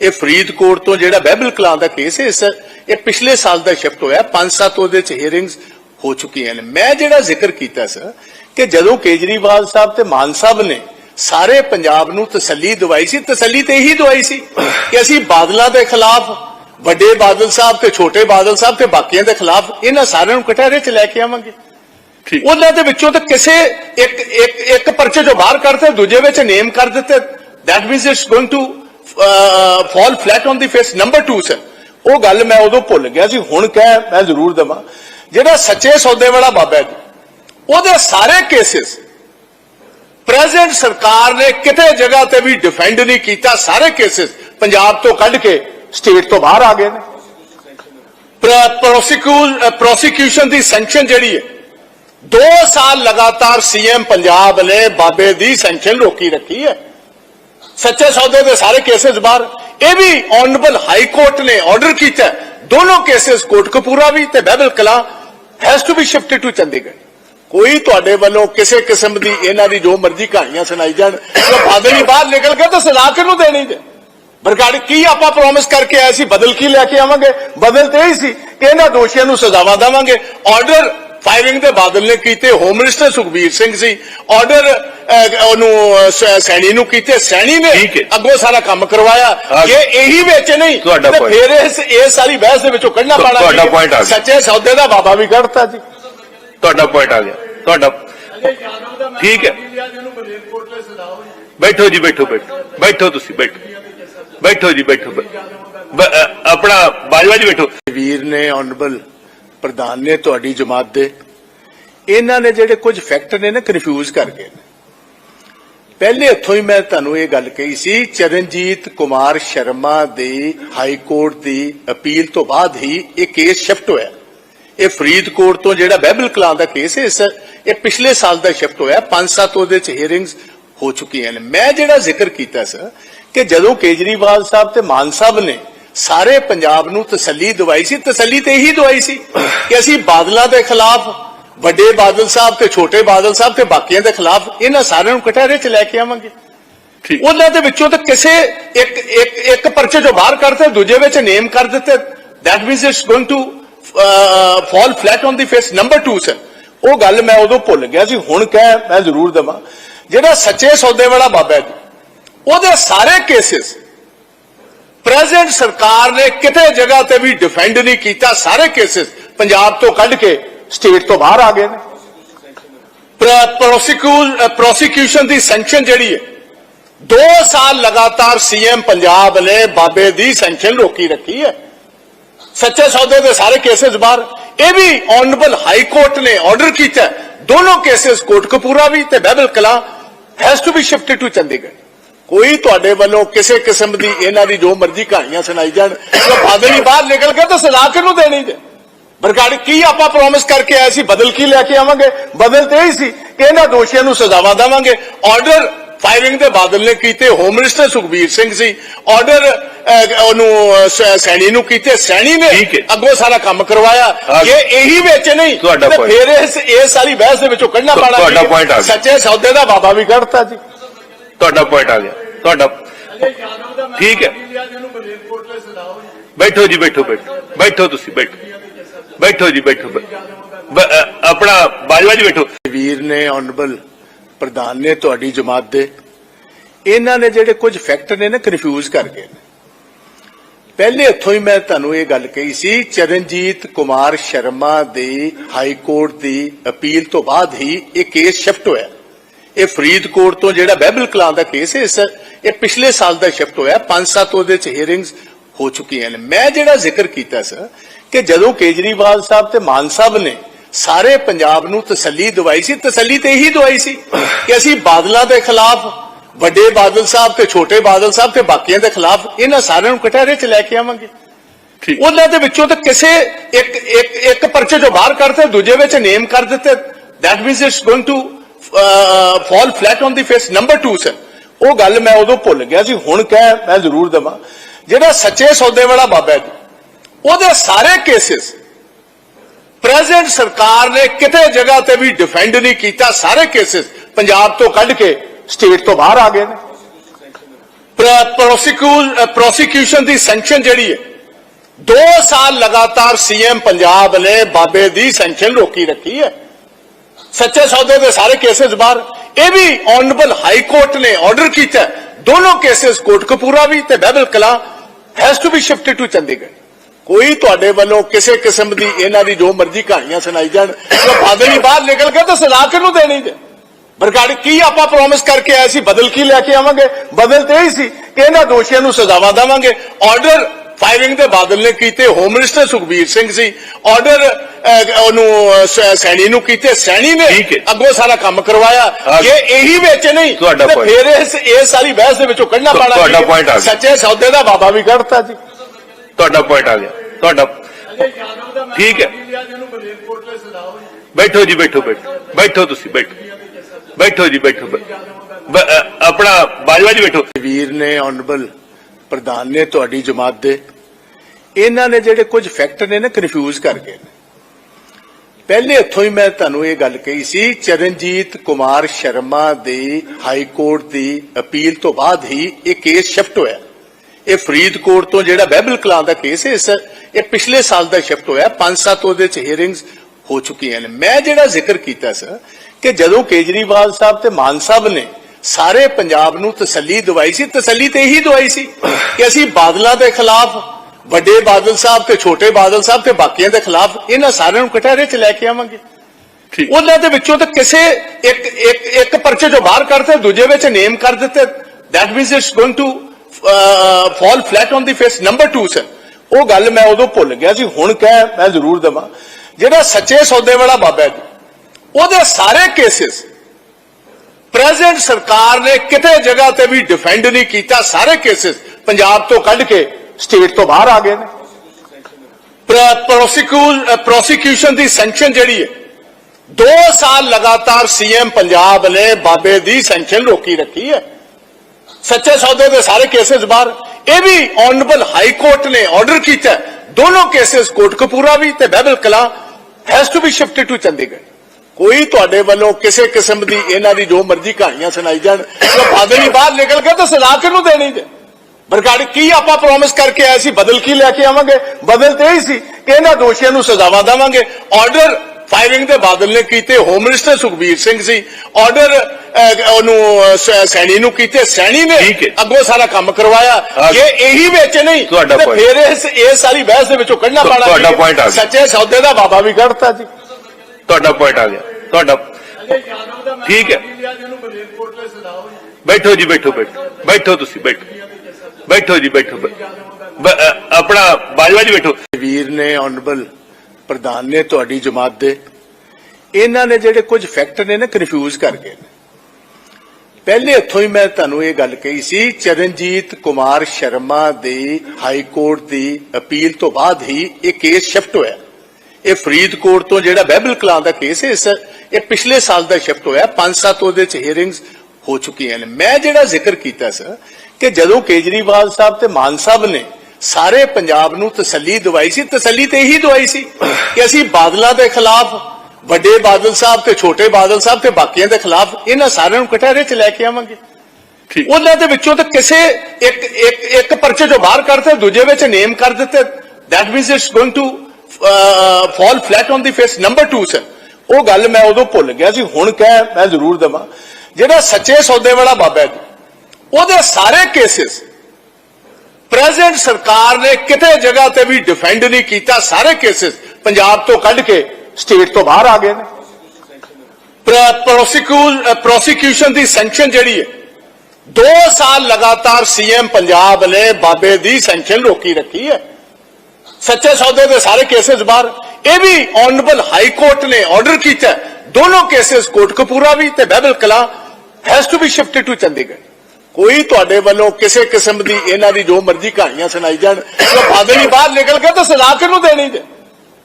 ਇਹ ਫਰੀਦਕੋਟ ਤੋਂ ਜਿਹੜਾ ਬਹਿਬਲ ਕਲਾਂ ਦਾ ਕੇਸ ਹੈ ਇਹ ਪਿਛਲੇ ਸਾਲ ਦਾ ਸ਼ਿਫਟ ਹੋਇਆ। ਪੰਜ ਸੱਤ ਉਹਦੇ ਚ ਹੀਅਰਿੰਗਸ ਹੋ ਚੁੱਕੀਆਂ ਨੇ। ਮੈਂ ਜਿਹੜਾ ਜ਼ਿਕਰ ਕੀਤਾ ਸੀ ਕਿ ਜਦੋਂ ਕੇਜਰੀਵਾਲ ਸਾਹਿਬ ਤੇ ਮਾਨ ਸਾਹਿਬ ਨੇ ਸਾਰੇ ਪੰਜਾਬ ਨੂੰ ਤਸੱਲੀ ਦਵਾਈ ਸੀ ਤਸੱਲੀ ਤੇ ਇਹੀ ਦਵਾਈ ਸੀ ਕਿ ਅਸੀਂ ਬਾਦਲਾਂ ਦੇ ਖਿਲਾਫ ਵੱਡੇ ਬਾਦਲ ਸਾਹਿਬ ਤੇ ਛੋਟੇ ਬਾਦਲ ਸਾਹਿਬ ਤੇ ਬਾਕੀਆਂ ਦੇ ਖਿਲਾਫ ਇਹਨਾਂ ਸਾਰਿਆਂ ਨੂੰ ਕਟਹਿਰੇ ਚ ਲੈ ਕੇ ਆਵਾਂਗੇ। ਠੀਕ। ਉਹਨਾਂ ਦੇ ਵਿੱਚੋਂ ਤਾਂ ਕਿਸੇ ਇੱਕ ਇੱਕ ਇੱਕ ਪਰਚੇ ਚੋਂ ਬਾਹਰ ਕੱਢਤੇ ਦੂਜੇ ਵਿੱਚ ਨੇਮ ਕਰ ਦਿੱਤੇ। That means it's going to uh, fall flat on the face. Number 2 sir ਉਹ ਗੱਲ ਮੈਂ ਉਦੋਂ ਭੁੱਲ ਗਿਆ ਸੀ ਹੁਣ ਕਹਿ ਮੈਂ ਜ਼ਰੂਰ ਦਵਾਂ। ਜਿਹੜਾ ਸੱਚੇ ਸੌਦੇ ਵਾਲਾ ਬਾਬਾ ਹੈ ਜੀ ਉਹਦੇ ਸਾਰੇ ਕੇਸਿਸ ਪ੍ਰੈਜ਼ੀਡੈਂਟ ਸਰਕਾਰ ਨੇ ਕਿਤੇ ਜਗ੍ਹਾ ਤੇ ਵੀ ਡਿਫੈਂਡ ਨਹੀਂ ਕੀਤਾ ਸਾਰੇ ਕੇਸਿਸ ਪੰਜਾਬ ਤੋਂ ਕੱਢ ਕੇ ਸਟੇਟ ਤੋਂ ਬਾਹਰ ਆ ਗਏ ਨੇ। ਪ੍ਰੋਸੀਕਿਊਸ਼ਨ ਦੀ ਸੈਂਕਸ਼ਨ ਜਿਹੜੀ ਹੈ 2 ਸਾਲ ਲਗਾਤਾਰ ਸੀਐਮ ਪੰਜਾਬ ਨੇ ਬਾਬੇ ਦੀ ਸੈਂਕਸ਼ਨ ਰੋਕੀ ਰੱਖੀ ਹੈ। ਸੱਚੇ ਸੌਦੇ ਦੇ ਸਾਰੇ ਕੇਸਿਸ ਬਾਹਰ। ਇਹ ਵੀ ਆਨਰੇਬਲ ਹਾਈ ਕੋਰਟ ਨੇ ਆਰਡਰ ਕੀਤਾ ਹੈ, ਦੋਨੋਂ ਕੇਸਿਸ ਕੋਟਕਪੂਰਾ ਵੀ ਤੇ Behbal Kalan has to be shifted to Chandigarh. ਕੋਈ ਤੁਹਾਡੇ ਵੱਲੋਂ ਕਿਸੇ ਕਿਸਮ ਦੀ ਇਹਨਾਂ ਦੀ ਜੋ ਮਰਜ਼ੀ ਕਹਾਣੀਆਂ ਸੁਣਾਈ ਜਾਣ ਜੋ ਬਾਦਲ ਹੀ ਬਾਹਰ ਨਿਕਲ ਗਏ ਤਾਂ ਸਜ਼ਾ ਕਿਹਨੂੰ ਦੇਣੀ ਜੇ ਬਰਗਾੜ ਕੀ ਆਪਾਂ ਪ੍ਰੋਮਿਸ ਕਰਕੇ ਆਏ ਸੀ ਬਦਲ ਕੀ ਲੈ ਕੇ ਆਵਾਂਗੇ ਬਦਲ ਤੇ ਹੀ ਸੀ ਕਿ ਇਹਨਾਂ ਦੋਸ਼ੀਆਂ ਨੂੰ ਸਜ਼ਾਵਾਂ ਦੇਵਾਂਗੇ ਆਰਡਰ ਫਾਇਰਿੰਗ ਦੇ ਬਾਦਲ ਨੇ ਕੀਤੇ ਹੋਮ ਮਿਨਿਸਟਰ ਸੁਖਬੀਰ ਸਿੰਘ ਸੀ ਆਰਡਰ ਉਹਨੂੰ ਸੈਣੀ ਨੂੰ ਕੀਤੇ ਸੈਣੀ ਨੇ। ਅੱਗੋਂ ਸਾਰਾ ਕੰਮ ਕਰਵਾਇਆ। ਜੇ ਇਹੀ ਵਿੱਚ ਨਹੀਂ ਤੇ। ਫਿਰ ਇਸ ਇਹ ਸਾਰੀ ਬਹਿਸ ਦੇ ਵਿੱਚੋਂ ਕੱਢਣਾ ਪੈਣਾ ਤੁਹਾਡਾ point ਆ। ਸੱਚੇ ਸੌਦੇ ਦਾ ਬਾਬਾ ਵੀ ਕੱਢਤਾ ਜੀ ਤੁਹਾਡਾ ਪੁਆਇੰਟ ਆ ਗਿਆ। ਤੁਹਾਡਾ ਠੀਕ ਹੈ। ਬੈਠੋ ਜੀ, ਬੈਠੋ ਬੈਠੋ। ਬੈਠੋ ਤੁਸੀਂ, ਬੈਠੋ। ਬੈਠੋ ਜੀ, ਬੈਠੋ। ਬ- ਆਪਣਾ ਬਾਜਵਾ ਜੀ ਬੈਠੋ। ਵੀਰ ਨੇ ਆਨਰੇਬਲ ਪ੍ਰਧਾਨ ਨੇ, ਤੁਹਾਡੀ ਜਮਾਤ ਦੇ। ਇਹਨਾਂ ਨੇ ਜਿਹੜੇ ਕੁਝ ਫੈਕਟ ਨੇ ਨਾ ਕਨਫਿਊਜ਼ ਕਰ ਗਏ ਪਹਿਲੇ ਇੱਥੋਂ ਹੀ ਮੈਂ ਤੁਹਾਨੂੰ ਇਹ ਗੱਲ ਕਹੀ ਸੀ, ਚਰਨਜੀਤ ਕੁਮਾਰ ਸ਼ਰਮਾ ਦੀ ਹਾਈ ਕੋਰਟ ਦੀ ਅਪੀਲ ਤੋਂ ਬਾਅਦ ਹੀ ਇਹ ਕੇਸ ਸ਼ਿਫਟ ਹੋਇਆ। ਇਹ ਫਰੀਦਕੋਟ ਤੋਂ ਜਿਹੜਾ ਬਹਿਬਲ ਕਲਾਂ ਦਾ ਕੇਸ ਹੈ ਇਸ ਇਹ ਪਿਛਲੇ ਸਾਲ ਦਾ ਸ਼ਿਫਟ ਹੋਇਆ ਪੰਜ ਸੱਤ ਉਹਦੇ ਚ ਹੀਅਰਿੰਗਸ ਹੋ ਚੁੱਕੀਆਂ ਨੇ। ਮੈਂ ਜਿਹੜਾ ਜ਼ਿਕਰ ਕੀਤਾ ਸੀ ਕਿ ਜਦੋਂ ਕੇਜਰੀਵਾਲ ਸਾਹਿਬ ਤੇ ਮਾਨ ਸਾਹਿਬ ਨੇ ਸਾਰੇ ਪੰਜਾਬ ਨੂੰ ਤਸੱਲੀ ਦਵਾਈ ਸੀ ਤਸੱਲੀ ਤੇ ਇਹੀ ਦਵਾਈ ਸੀ ਕਿ ਅਸੀਂ ਬਾਦਲਾਂ ਦੇ ਖਿਲਾਫ ਵੱਡੇ ਬਾਦਲ ਸਾਹਿਬ ਤੇ ਛੋਟੇ ਬਾਦਲ ਸਾਹਿਬ ਤੇ ਬਾਕੀਆਂ ਦੇ ਖਿਲਾਫ ਇਹਨਾਂ ਸਾਰਿਆਂ ਨੂੰ ਕਟਹਿਰੇ ਚ ਲੈ ਕੇ ਆਵਾਂਗੇ। ਠੀਕ। ਉਹਨਾਂ ਦੇ ਵਿੱਚੋਂ ਤਾਂ ਕਿਸੇ ਇੱਕ ਇੱਕ ਇੱਕ ਪਰਚੇ ਚੋਂ ਬਾਹਰ ਕੱਢਤੇ ਦੂਜੇ ਵਿੱਚ ਨੇਮ ਕਰ ਦਿੱਤੇ। That means it's going to uh, flat flat the face number number 2 sir ਉਹ ਗੱਲ ਮੈਂ ਉਦੋਂ ਭੁੱਲ ਗਿਆ ਸੀ ਹੁਣ ਕਹਿ ਮੈਂ ਜ਼ਰੂਰ ਦਵਾਂ। ਜਿਹੜਾ ਸੱਚੇ ਸੌਦੇ ਵਾਲਾ ਬਾਬਾ ਜੀ ਉਹਦੇ ਸਾਰੇ ਕੇਸਿਸ ਪ੍ਰੈਜ਼ੀਡੈਂਟ ਸਰਕਾਰ ਨੇ ਕਿਤੇ ਜਗ੍ਹਾ ਤੇ ਵੀ ਡਿਫੈਂਡ ਨਹੀਂ ਕੀਤਾ ਸਾਰੇ ਕੇਸਿਸ ਪੰਜਾਬ ਤੋਂ ਕੱਢ ਕੇ ਸਟੇਟ ਤੋਂ ਬਾਹਰ ਆ ਗਏ ਨੇ। ਪ੍ਰੋਸੀਕਿਊਸ਼ਨ ਦੀ ਸੈਂਕਸ਼ਨ ਜਿਹੜੀ ਹੈ 2 ਸਾਲ ਲਗਾਤਾਰ ਸੀਐਮ ਪੰਜਾਬ ਨੇ ਬਾਬੇ ਦੀ ਸੈਂਕਸ਼ਨ ਰੋਕੀ ਰੱਖੀ ਹੈ। ਸੱਚੇ ਸੌਦੇ ਦੇ ਸਾਰੇ ਕੇਸਿਸ ਬਾਹਰ। ਇਹ ਵੀ ਆਨਰੇਬਲ ਹਾਈ ਕੋਰਟ ਨੇ ਆਰਡਰ ਕੀਤਾ ਹੈ, ਦੋਨੋਂ ਕੇਸਿਸ ਕੋਟਕਪੂਰਾ ਵੀ ਤੇ Behbal Kalan has to be shifted to Chandigarh. ਕੋਈ ਤੁਹਾਡੇ ਵੱਲੋਂ ਕਿਸੇ ਕਿਸਮ ਦੀ ਇਹਨਾਂ ਦੀ ਜੋ ਮਰਜ਼ੀ ਕਹਾਣੀਆਂ ਸੁਣਾਈ ਜਾਣ ਜੋ ਬਾਦਲ ਹੀ ਬਾਹਰ ਨਿਕਲ ਗਏ ਤਾਂ ਸਜ਼ਾ ਕਿਹਨੂੰ ਦੇਣੀ ਜੇ? ਬਰਗਾੜੀ ਕੀ ਆਪਾਂ ਪ੍ਰੋਮਿਸ ਕਰਕੇ ਆਏ ਸੀ ਬਦਲ ਕੀ ਲੈ ਕੇ ਆਵਾਂਗੇ? ਬਦਲ ਤੇ ਹੀ ਸੀ। ਕਿ ਇਹਨਾਂ ਦੋਸ਼ੀਆਂ ਨੂੰ ਸਜ਼ਾਵਾਂ ਦੇਵਾਂਗੇ। ਆਰਡਰ ਫਾਇਰਿੰਗ ਦੇ ਬਾਦਲ ਨੇ ਕੀਤੇ ਹੋਮ ਮਿਨਿਸਟਰ ਸੁਖਬੀਰ ਸਿੰਘ ਸੀ ਆਰਡਰ ਉਹਨੂੰ ਸੈਣੀ ਨੂੰ ਕੀਤੇ ਸੈਣੀ ਨੇ। ਅੱਗੋਂ ਸਾਰਾ ਕੰਮ ਕਰਵਾਇਆ। ਜੇ। ਇਹੀ ਵਿੱਚ ਨਹੀਂ ਤੇ। ਫਿਰ ਇਸ ਇਹ ਸਾਰੀ ਬਹਿਸ ਦੇ ਵਿੱਚੋਂ ਕੱਢਣਾ ਪੈਣਾ ਤੁਹਾਡਾ point ਆ ਗਿਆ। ਸੱਚੇ ਸੌਦੇ ਦਾ ਬਾਬਾ ਵੀ ਕੱਢਤਾ ਜੀ। ਤੁਹਾਡਾ ਪੁਆਇੰਟ ਆ ਗਿਆ। ਤੁਹਾਡਾ ਠੀਕ ਹੈ। ਬੈਠੋ ਜੀ ਬੈਠੋ ਬੈਠੋ। ਬੈਠੋ ਤੁਸੀਂ ਬੈਠੋ। ਬੈਠੋ ਜੀ ਬੈਠੋ। ਆਪਣਾ ਬਾਜਵਾ ਜੀ ਬੈਠੋ। ਵੀਰ ਨੇ ਆਨਰੇਬਲ ਪ੍ਰਧਾਨ ਨੇ ਤੁਹਾਡੀ ਜਮਾਤ ਦੇ। ਇਹਨਾਂ ਨੇ ਜਿਹੜੇ ਕੁਝ ਫੈਕਟ ਨੇ ਨਾ ਕਨਫਿਊਜ਼ ਕਰ ਗਏ ਪਹਿਲੇ ਹੱਥੋਂ ਹੀ ਮੈਂ ਤੁਹਾਨੂੰ ਇਹ ਗੱਲ ਕਹੀ ਸੀ, ਚਰਨਜੀਤ ਕੁਮਾਰ ਸ਼ਰਮਾ ਦੀ ਹਾਈ ਕੋਰਟ ਦੀ ਅਪੀਲ ਤੋਂ ਬਾਅਦ ਹੀ ਇਹ ਕੇਸ ਸ਼ਿਫਟ ਹੋਇਆ। ਇਹ ਫਰੀਦਕੋਟ ਤੋਂ ਜਿਹੜਾ ਬਹਿਬਲ ਕਲਾਂ ਦਾ ਕੇਸ ਹੈ ਇਹ ਪਿਛਲੇ ਸਾਲ ਦਾ ਸ਼ਿਫਟ ਹੋਇਆ। ਪੰਜ ਸੱਤ ਉਹਦੇ ਚ ਹੀਅਰਿੰਗਸ ਹੋ ਚੁੱਕੀਆਂ ਨੇ। ਮੈਂ ਜਿਹੜਾ ਜ਼ਿਕਰ ਕੀਤਾ ਸੀ ਕਿ ਜਦੋਂ ਕੇਜਰੀਵਾਲ ਸਾਹਿਬ ਤੇ ਮਾਨ ਸਾਹਿਬ ਨੇ ਸਾਰੇ ਪੰਜਾਬ ਨੂੰ ਤਸੱਲੀ ਦਵਾਈ ਸੀ ਤਸੱਲੀ ਤੇ ਇਹੀ ਦਵਾਈ ਸੀ ਕਿ ਅਸੀਂ ਬਾਦਲਾਂ ਦੇ ਖਿਲਾਫ ਵੱਡੇ ਬਾਦਲ ਸਾਹਿਬ ਤੇ ਛੋਟੇ ਬਾਦਲ ਸਾਹਿਬ ਤੇ ਬਾਕੀਆਂ ਦੇ ਖਿਲਾਫ ਇਹਨਾਂ ਸਾਰਿਆਂ ਨੂੰ ਕਟਹਿਰੇ 'ਚ ਲੈ ਕੇ ਆਵਾਂਗੇ। ਠੀਕ। ਉਹਨਾਂ ਦੇ ਵਿੱਚੋਂ ਤਾਂ ਕਿਸੇ ਇੱਕ ਇੱਕ ਇੱਕ ਪਰਚੇ ਚੋਂ ਬਾਹਰ ਕੱਢਤੇ ਦੂਜੇ ਵਿੱਚ ਨੇਮ ਕਰ ਦਿੱਤੇ। That means it's going to uh, fall flat on the face number 2 sir ਉਹ ਗੱਲ ਮੈਂ ਉਦੋਂ ਭੁੱਲ ਗਿਆ ਸੀ ਹੁਣ ਕਹਿ ਮੈਂ ਜ਼ਰੂਰ ਦਵਾਂ। ਜਿਹੜਾ ਸੱਚੇ ਸੌਦੇ ਵਾਲਾ ਬਾਬਾ ਜੀ, ਉਹਦੇ ਸਾਰੇ ਕੇਸਿਸ ਪ੍ਰੈਜ਼ੀਡੈਂਟ ਸਰਕਾਰ ਨੇ ਕਿਤੇ ਜਗ੍ਹਾ ਤੇ ਵੀ ਡਿਫੈਂਡ ਨਹੀਂ ਕੀਤਾ ਸਾਰੇ ਕੇਸਿਸ ਪੰਜਾਬ ਤੋਂ ਕੱਢ ਕੇ ਸਟੇਟ ਤੋਂ ਬਾਹਰ ਆ ਗਏ ਨੇ। ਪ੍ਰੋਸੀਕਿਊਸ਼ਨ ਦੀ ਸੈਂਕਸ਼ਨ ਜਿਹੜੀ ਹੈ 2 ਸਾਲ ਲਗਾਤਾਰ ਸੀਐਮ ਪੰਜਾਬ ਨੇ ਬਾਬੇ ਦੀ ਸੈਂਕਸ਼ਨ ਰੋਕੀ ਰੱਖੀ ਹੈ। ਸੱਚੇ ਸੌਦੇ ਦੇ ਸਾਰੇ ਕੇਸਿਸ ਬਾਹਰ। ਇਹ ਵੀ ਆਨਰੇਬਲ ਹਾਈ ਕੋਰਟ ਨੇ ਆਰਡਰ ਕੀਤਾ। ਹੈ, ਦੋਨੋਂ ਕੇਸਿਸ ਕੋਟਕਪੂਰਾ ਵੀ ਤੇ Behbal Kalan has to be shifted to Chandigarh. ਕੋਈ ਤੁਹਾਡੇ ਵੱਲੋਂ ਕਿਸੇ ਕਿਸਮ ਦੀ ਇਹਨਾਂ ਦੀ ਜੋ ਮਰਜ਼ੀ ਕਹਾਣੀਆਂ ਸੁਣਾਈ ਜਾਣ ਜੋ ਬਾਦਲ ਬਾਹਰ ਨਿਕਲ ਕੇ ਤਾਂ ਸਜ਼ਾ ਕਿਹਨੂੰ ਦੇਣੀ ਜੇ ਬਰਗਾੜੀ ਕੀ ਆਪਾਂ ਪ੍ਰੋਮਿਸ ਕਰਕੇ ਆਏ ਸੀ ਬਦਲ ਕੀ ਲੈ ਕੇ ਆਵਾਂਗੇ ਬਦਲ ਤੇ ਹੀ ਸੀ ਕਿ ਇਹਨਾਂ ਦੋਸ਼ੀਆਂ ਨੂੰ ਸਜ਼ਾਵਾਂ ਦੇਵਾਂਗੇ ਆਰਡਰ ਫਾਇਰਿੰਗ ਦੇ ਬਾਦਲ ਨੇ ਕੀਤੇ ਹੋਮ ਮਿਨਿਸਟਰ ਸੁਖਬੀਰ ਸਿੰਘ ਸੀ ਆਰਡਰ ਉਹਨੂੰ ਸੈਣੀ ਨੂੰ ਕੀਤੇ ਸੈਣੀ ਨੇ। ਅੱਗੋਂ ਸਾਰਾ ਕੰਮ ਕਰਵਾਇਆ। ਜੇ ਇਹੀ ਵਿੱਚ ਨਹੀਂ ਤੇ। ਫਿਰ ਇਸ ਇਹ ਸਾਰੀ ਬਹਿਸ ਦੇ ਵਿੱਚੋਂ ਕੱਢਣਾ ਪੈਣਾ ਤੁਹਾਡਾ ਸੀ। point ਆ ਗਿਆ। ਸੱਚੇ ਸੌਦੇ ਦਾ ਬਾਬਾ ਵੀ ਕੱਢਤਾ ਜੀ ਤੁਹਾਡਾ ਪੁਆਇੰਟ ਆ ਗਿਆ ਤੁਹਾਡਾ ਠੀਕ ਹੈ। ਬੈਠੋ ਜੀ ਬੈਠੋ ਬੈਠੋ। ਬੈਠੋ ਤੁਸੀਂ ਬੈਠੋ। ਬੈਠੋ ਜੀ ਬੈਠੋ। ਆਪਣਾ ਬਾਜਵਾ ਜੀ ਬੈਠੋ। ਵੀਰ ਨੇ ਆਨਰੇਬਲ ਪ੍ਰਧਾਨ ਨੇ ਤੁਹਾਡੀ ਜਮਾਤ ਦੇ ਇਹਨਾਂ ਨੇ ਜਿਹੜੇ ਕੁਝ ਫੈਕਟ ਨੇ ਨਾ ਕਨਫਿਊਜ਼ ਕਰ ਗਏ ਨੇ। ਪਹਿਲੇ ਹੱਥੋਂ ਹੀ ਮੈਂ ਤੁਹਾਨੂੰ ਇਹ ਗੱਲ ਕਹੀ ਸੀ ਚਰਨਜੀਤ ਕੁਮਾਰ ਸ਼ਰਮਾ ਦੀ ਹਾਈ ਕੋਰਟ ਦੀ ਅਪੀਲ ਤੋਂ ਬਾਅਦ ਹੀ ਇਹ ਕੇਸ ਸ਼ਿਫਟ ਹੋਇਆ। ਇਹ ਫਰੀਦਕੋਟ ਤੋਂ ਜਿਹੜਾ ਬਹਿਬਲ ਕਲਾਂ ਦਾ ਕੇਸ ਹੈ ਇਸ ਇਹ ਪਿਛਲੇ ਸਾਲ ਦਾ ਸ਼ਿਫਟ ਹੋਇਆ 5-7 ਉਹਦੇ ਚ ਹੀਅਰਿੰਗਸ ਹੋ ਚੁੱਕੀਆਂ ਨੇ। ਮੈਂ ਜਿਹੜਾ ਜ਼ਿਕਰ ਕੀਤਾ ਸੀ ਕਿ ਜਦੋਂ ਕੇਜਰੀਵਾਲ ਸਾਹਿਬ ਤੇ ਮਾਨ ਸਾਹਿਬ ਨੇ ਸਾਰੇ ਪੰਜਾਬ ਨੂੰ ਤਸੱਲੀ ਦਵਾਈ ਸੀ ਤਸੱਲੀ ਤੇ ਇਹੀ ਦਵਾਈ ਸੀ ਕਿ ਅਸੀਂ ਬਾਦਲਾਂ ਦੇ ਖਿਲਾਫ ਵੱਡੇ ਬਾਦਲ ਸਾਹਿਬ ਤੇ ਛੋਟੇ ਬਾਦਲ ਸਾਹਿਬ ਤੇ ਬਾਕੀਆਂ ਦੇ ਖਿਲਾਫ ਇਹਨਾਂ ਸਾਰਿਆਂ ਨੂੰ ਕਟਹਿਰੇ 'ਚ ਲੈ ਕੇ ਆਵਾਂਗੇ। ਠੀਕ। ਉਹਨਾਂ ਦੇ ਵਿੱਚੋਂ ਤਾਂ ਕਿਸੇ ਇੱਕ ਇੱਕ ਇੱਕ ਪਰਚੇ ਚੋਂ ਬਾਹਰ ਕੱਢਤੇ ਦੂਜੇ ਵਿੱਚ ਨੇਮ ਕਰ ਦਿੱਤੇ। Means it's going to uh, fall flat on the face number 2 sir ਉਹ ਗੱਲ ਮੈਂ ਉਦੋਂ ਭੁੱਲ ਗਿਆ ਸੀ ਹੁਣ ਕਹਿ ਮੈਂ ਜ਼ਰੂਰ ਦਵਾਂ। ਜਿਹੜਾ ਸੱਚੇ ਸੌਦੇ ਵਾਲਾ ਬਾਬਾ ਜੀ, ਉਹਦੇ ਸਾਰੇ ਕੇਸਿਸ ਪ੍ਰੈਜ਼ੀਡੈਂਟ ਸਰਕਾਰ ਨੇ ਕਿਤੇ ਜਗ੍ਹਾ ਤੇ ਵੀ ਡਿਫੈਂਡ ਨਹੀਂ ਕੀਤਾ ਸਾਰੇ ਕੇਸਿਸ ਪੰਜਾਬ ਤੋਂ ਕੱਢ ਕੇ ਸਟੇਟ ਤੋਂ ਬਾਹਰ ਆ ਗਏ ਨੇ। ਪ੍ਰੋਸੀਕਿਊਸ਼ਨ ਦੀ ਸੈਂਕਸ਼ਨ ਜਿਹੜੀ ਹੈ 2 ਸਾਲ ਲਗਾਤਾਰ ਸੀਐਮ ਪੰਜਾਬ ਨੇ ਬਾਬੇ ਦੀ ਸੈਂਕਸ਼ਨ ਰੋਕੀ ਰੱਖੀ ਹੈ। ਸੱਚੇ ਸੌਦੇ ਦੇ ਸਾਰੇ ਕੇਸਿਸ ਬਾਹਰ। ਇਹ ਵੀ ਆਨਰੇਬਲ ਹਾਈ ਕੋਰਟ ਨੇ ਆਰਡਰ ਕੀਤਾ ਹੈ, ਦੋਨੋਂ ਕੋਟ ਕਪੂਰਾ ਵੀ ਤੇ Behbal Kalan has to be shifted to Chandigarh ਕੋਈ ਤੁਹਾਡੇ ਵੱਲੋਂ ਕਿਸੇ ਕਿਸਮ ਦੀ ਇਹਨਾਂ ਦੀ ਜੋ ਮਰਜ਼ੀ ਕਹਾਣੀਆਂ ਸੁਣਾਈ ਜਾਣ ਜੋ ਬਾਦਲ ਹੀ ਬਾਹਰ ਨਿਕਲ ਕੇ ਤਾਂ ਸਜ਼ਾ ਕਿਹਨੂੰ ਦੇਣੀ ਜੇ? ਬਰਗਾੜੀ ਕੀ ਆਪਾਂ ਪ੍ਰੋਮਿਸ ਕਰਕੇ ਆਏ ਸੀ ਬਦਲ ਕੀ ਲੈ ਕੇ ਆਵਾਂਗੇ? ਬਦਲ ਤੇ ਹੀ ਸੀ ਕਿ ਇਹਨਾਂ ਦੋਸ਼ੀਆਂ ਨੂੰ ਸਜ਼ਾਵਾਂ ਦੇਵਾਂਗੇ। ਆਰਡਰ ਫਾਇਰਿੰਗ ਦੇ ਬਾਦਲ ਨੇ ਕੀਤੇ ਹੋਮ ਮਿਨਿਸਟਰ ਸੁਖਬੀਰ ਸਿੰਘ ਸੀ ਆਰਡਰ ਉਹਨੂੰ ਸੈਣੀ ਨੂੰ ਕੀਤੇ ਸੈਣੀ ਨੇ। ਅੱਗੋਂ ਸਾਰਾ ਕੰਮ ਕਰਵਾਇਆ। ਜੇ ਇਹੀ ਵਿੱਚ ਨਹੀਂ ਤੇ। ਫਿਰ ਇਸ ਇਹ ਸਾਰੀ ਬਹਿਸ ਦੇ ਵਿੱਚੋਂ ਕੱਢਣਾ ਪੈਣਾ। ਤੁਹਾਡਾ point ਆ ਗਿਆ। ਸੱਚੇ ਸੌਦੇ ਦਾ ਬਾਬਾ ਵੀ ਕੱਢਤਾ ਜੀ ਤੁਹਾਡਾ ਪੁਆਇੰਟ ਆ ਗਿਆ ਤੁਹਾਡਾ ਠੀਕ ਹੈ ਬੈਠੋ ਜੀ ਬੈਠੋ ਬੈਠੋ ਬੈਠੋ ਤੁਸੀਂ ਬੈਠੋ ਬੈਠੋ ਜੀ ਬੈਠੋ ਆਪਣਾ ਬਾਜਵਾ ਜੀ ਬੈਠੋ ਵੀਰ ਨੇ ਆਨਰੇਬਲ ਪ੍ਰਧਾਨ ਨੇ ਤੁਹਾਡੀ ਜਮਾਤ ਦੇ। ਇਹਨਾਂ ਨੇ ਜਿਹੜੇ ਕੁਝ ਫੈਕਟਰ ਨੇ ਨਾ ਕਨਫਿਊਜ਼ ਕਰ ਗਏ ਪਹਿਲੇ ਹੱਥੋਂ ਹੀ ਮੈਂ ਤੁਹਾਨੂੰ ਇਹ ਗੱਲ ਕਹੀ ਸੀ, ਚਰਨਜੀਤ ਕੁਮਾਰ ਸ਼ਰਮਾ ਦੀ ਹਾਈ ਕੋਰਟ ਦੀ ਅਪੀਲ ਤੋਂ ਬਾਅਦ ਹੀ ਇਹ ਕੇਸ ਸ਼ਿਫਟ ਹੋਇਆ। ਇਹ ਫਰੀਦਕੋਟ ਤੋਂ ਜਿਹੜਾ ਬਹਿਬਲ ਕਲਾਂ ਦਾ ਕੇਸ ਹੈ ਇਹ ਪਿਛਲੇ ਸਾਲ ਦਾ ਸ਼ਿਫਟ ਹੋਇਆ। 5-7 ਉਹਦੇ ਚ ਹੀਅਰਿੰਗਸ ਹੋ ਚੁੱਕੀਆਂ ਨੇ। ਮੈਂ ਜਿਹੜਾ ਜ਼ਿਕਰ ਕੀਤਾ ਸੀ ਕਿ ਜਦੋਂ ਕੇਜਰੀਵਾਲ ਸਾਹਿਬ ਤੇ ਮਾਨ ਸਾਹਿਬ ਨੇ ਸਾਰੇ ਪੰਜਾਬ ਨੂੰ ਤਸੱਲੀ ਦਵਾਈ ਸੀ ਤਸੱਲੀ ਤੇ ਇਹੀ ਦਵਾਈ ਸੀ ਕਿ ਅਸੀਂ ਬਾਦਲਾਂ ਦੇ ਖਿਲਾਫ ਵੱਡੇ ਬਾਦਲ ਸਾਹਿਬ ਤੇ ਛੋਟੇ ਬਾਦਲ ਸਾਹਿਬ ਤੇ ਬਾਕੀਆਂ ਦੇ ਖਿਲਾਫ ਇਹਨਾਂ ਸਾਰਿਆਂ ਨੂੰ ਕਟਹਿਰੇ 'ਚ ਲੈ ਕੇ ਆਵਾਂਗੇ। ਠੀਕ। ਉਹਨਾਂ ਦੇ ਵਿੱਚੋਂ ਤਾਂ ਕਿਸੇ ਇੱਕ ਇੱਕ ਇੱਕ ਪਰਚੇ ਚੋਂ ਬਾਹਰ ਕੱਢਤੇ ਦੂਜੇ ਵਿੱਚ ਨੇਮ ਕਰ ਦਿੱਤੇ। That means it's going to uh, fall flat on the face. Number 2 sir ਉਹ ਗੱਲ ਮੈਂ ਉਦੋਂ ਭੁੱਲ ਗਿਆ ਸੀ ਹੁਣ ਕਹਿ ਮੈਂ ਜ਼ਰੂਰ ਦਵਾਂ। ਜਿਹੜਾ ਸੱਚੇ ਸੌਦੇ ਵਾਲਾ ਬਾਬਾ ਹੈ ਜੀ, ਉਹਦੇ ਸਾਰੇ ਕੇਸਿਸ ਪ੍ਰੈਜੈਂਟ ਸਰਕਾਰ ਨੇ ਕਿਤੇ ਜਗ੍ਹਾ ਤੇ ਵੀ ਡਿਫੈਂਡ ਨਹੀਂ ਕੀਤਾ, ਸਾਰੇ ਕੇਸਿਸ ਪੰਜਾਬ ਤੋਂ ਕੱਢ ਕੇ ਸਟੇਟ ਤੋਂ ਬਾਹਰ ਆ ਗਏ ਨੇ। ਪ੍ਰੋਸੀਕਿਊਸ਼ਨ ਦੀ ਸੈਂਕਸ਼ਨ ਜਿਹੜੀ ਹੈ 2 ਸਾਲ ਲਗਾਤਾਰ ਸੀਐਮ ਪੰਜਾਬ ਨੇ ਬਾਬੇ ਦੀ ਸੈਂਕਸ਼ਨ ਰੋਕੀ ਰੱਖੀ ਹੈ। ਸੱਚੇ ਸੌਦੇ ਦੇ ਸਾਰੇ ਕੇਸਿਸ ਬਾਹਰ। ਇਹ ਵੀ ਆਨਰੇਬਲ ਹਾਈ ਕੋਰਟ ਨੇ ਆਰਡਰ ਕੀਤਾ। ਦੋਨੋਂ ਕੇਸਿਸ ਕੋਟਕਪੂਰਾ ਵੀ ਤੇ Behbal Kalan has to be shifted to Chandigarh. ਕੋਈ ਤੁਹਾਡੇ ਵੱਲੋਂ ਕਿਸੇ ਕਿਸਮ ਦੀ ਇਹਨਾਂ ਦੀ ਜੋ ਮਰਜ਼ੀ ਕਹਾਣੀਆਂ ਸੁਣਾਈ ਜਾਣ ਜੋ ਬਾਦਲ ਹੀ ਬਾਹਰ ਨਿਕਲ ਗਏ ਤਾਂ ਸਜ਼ਾ ਕਿਹਨੂੰ ਦੇਣੀ ਜੇ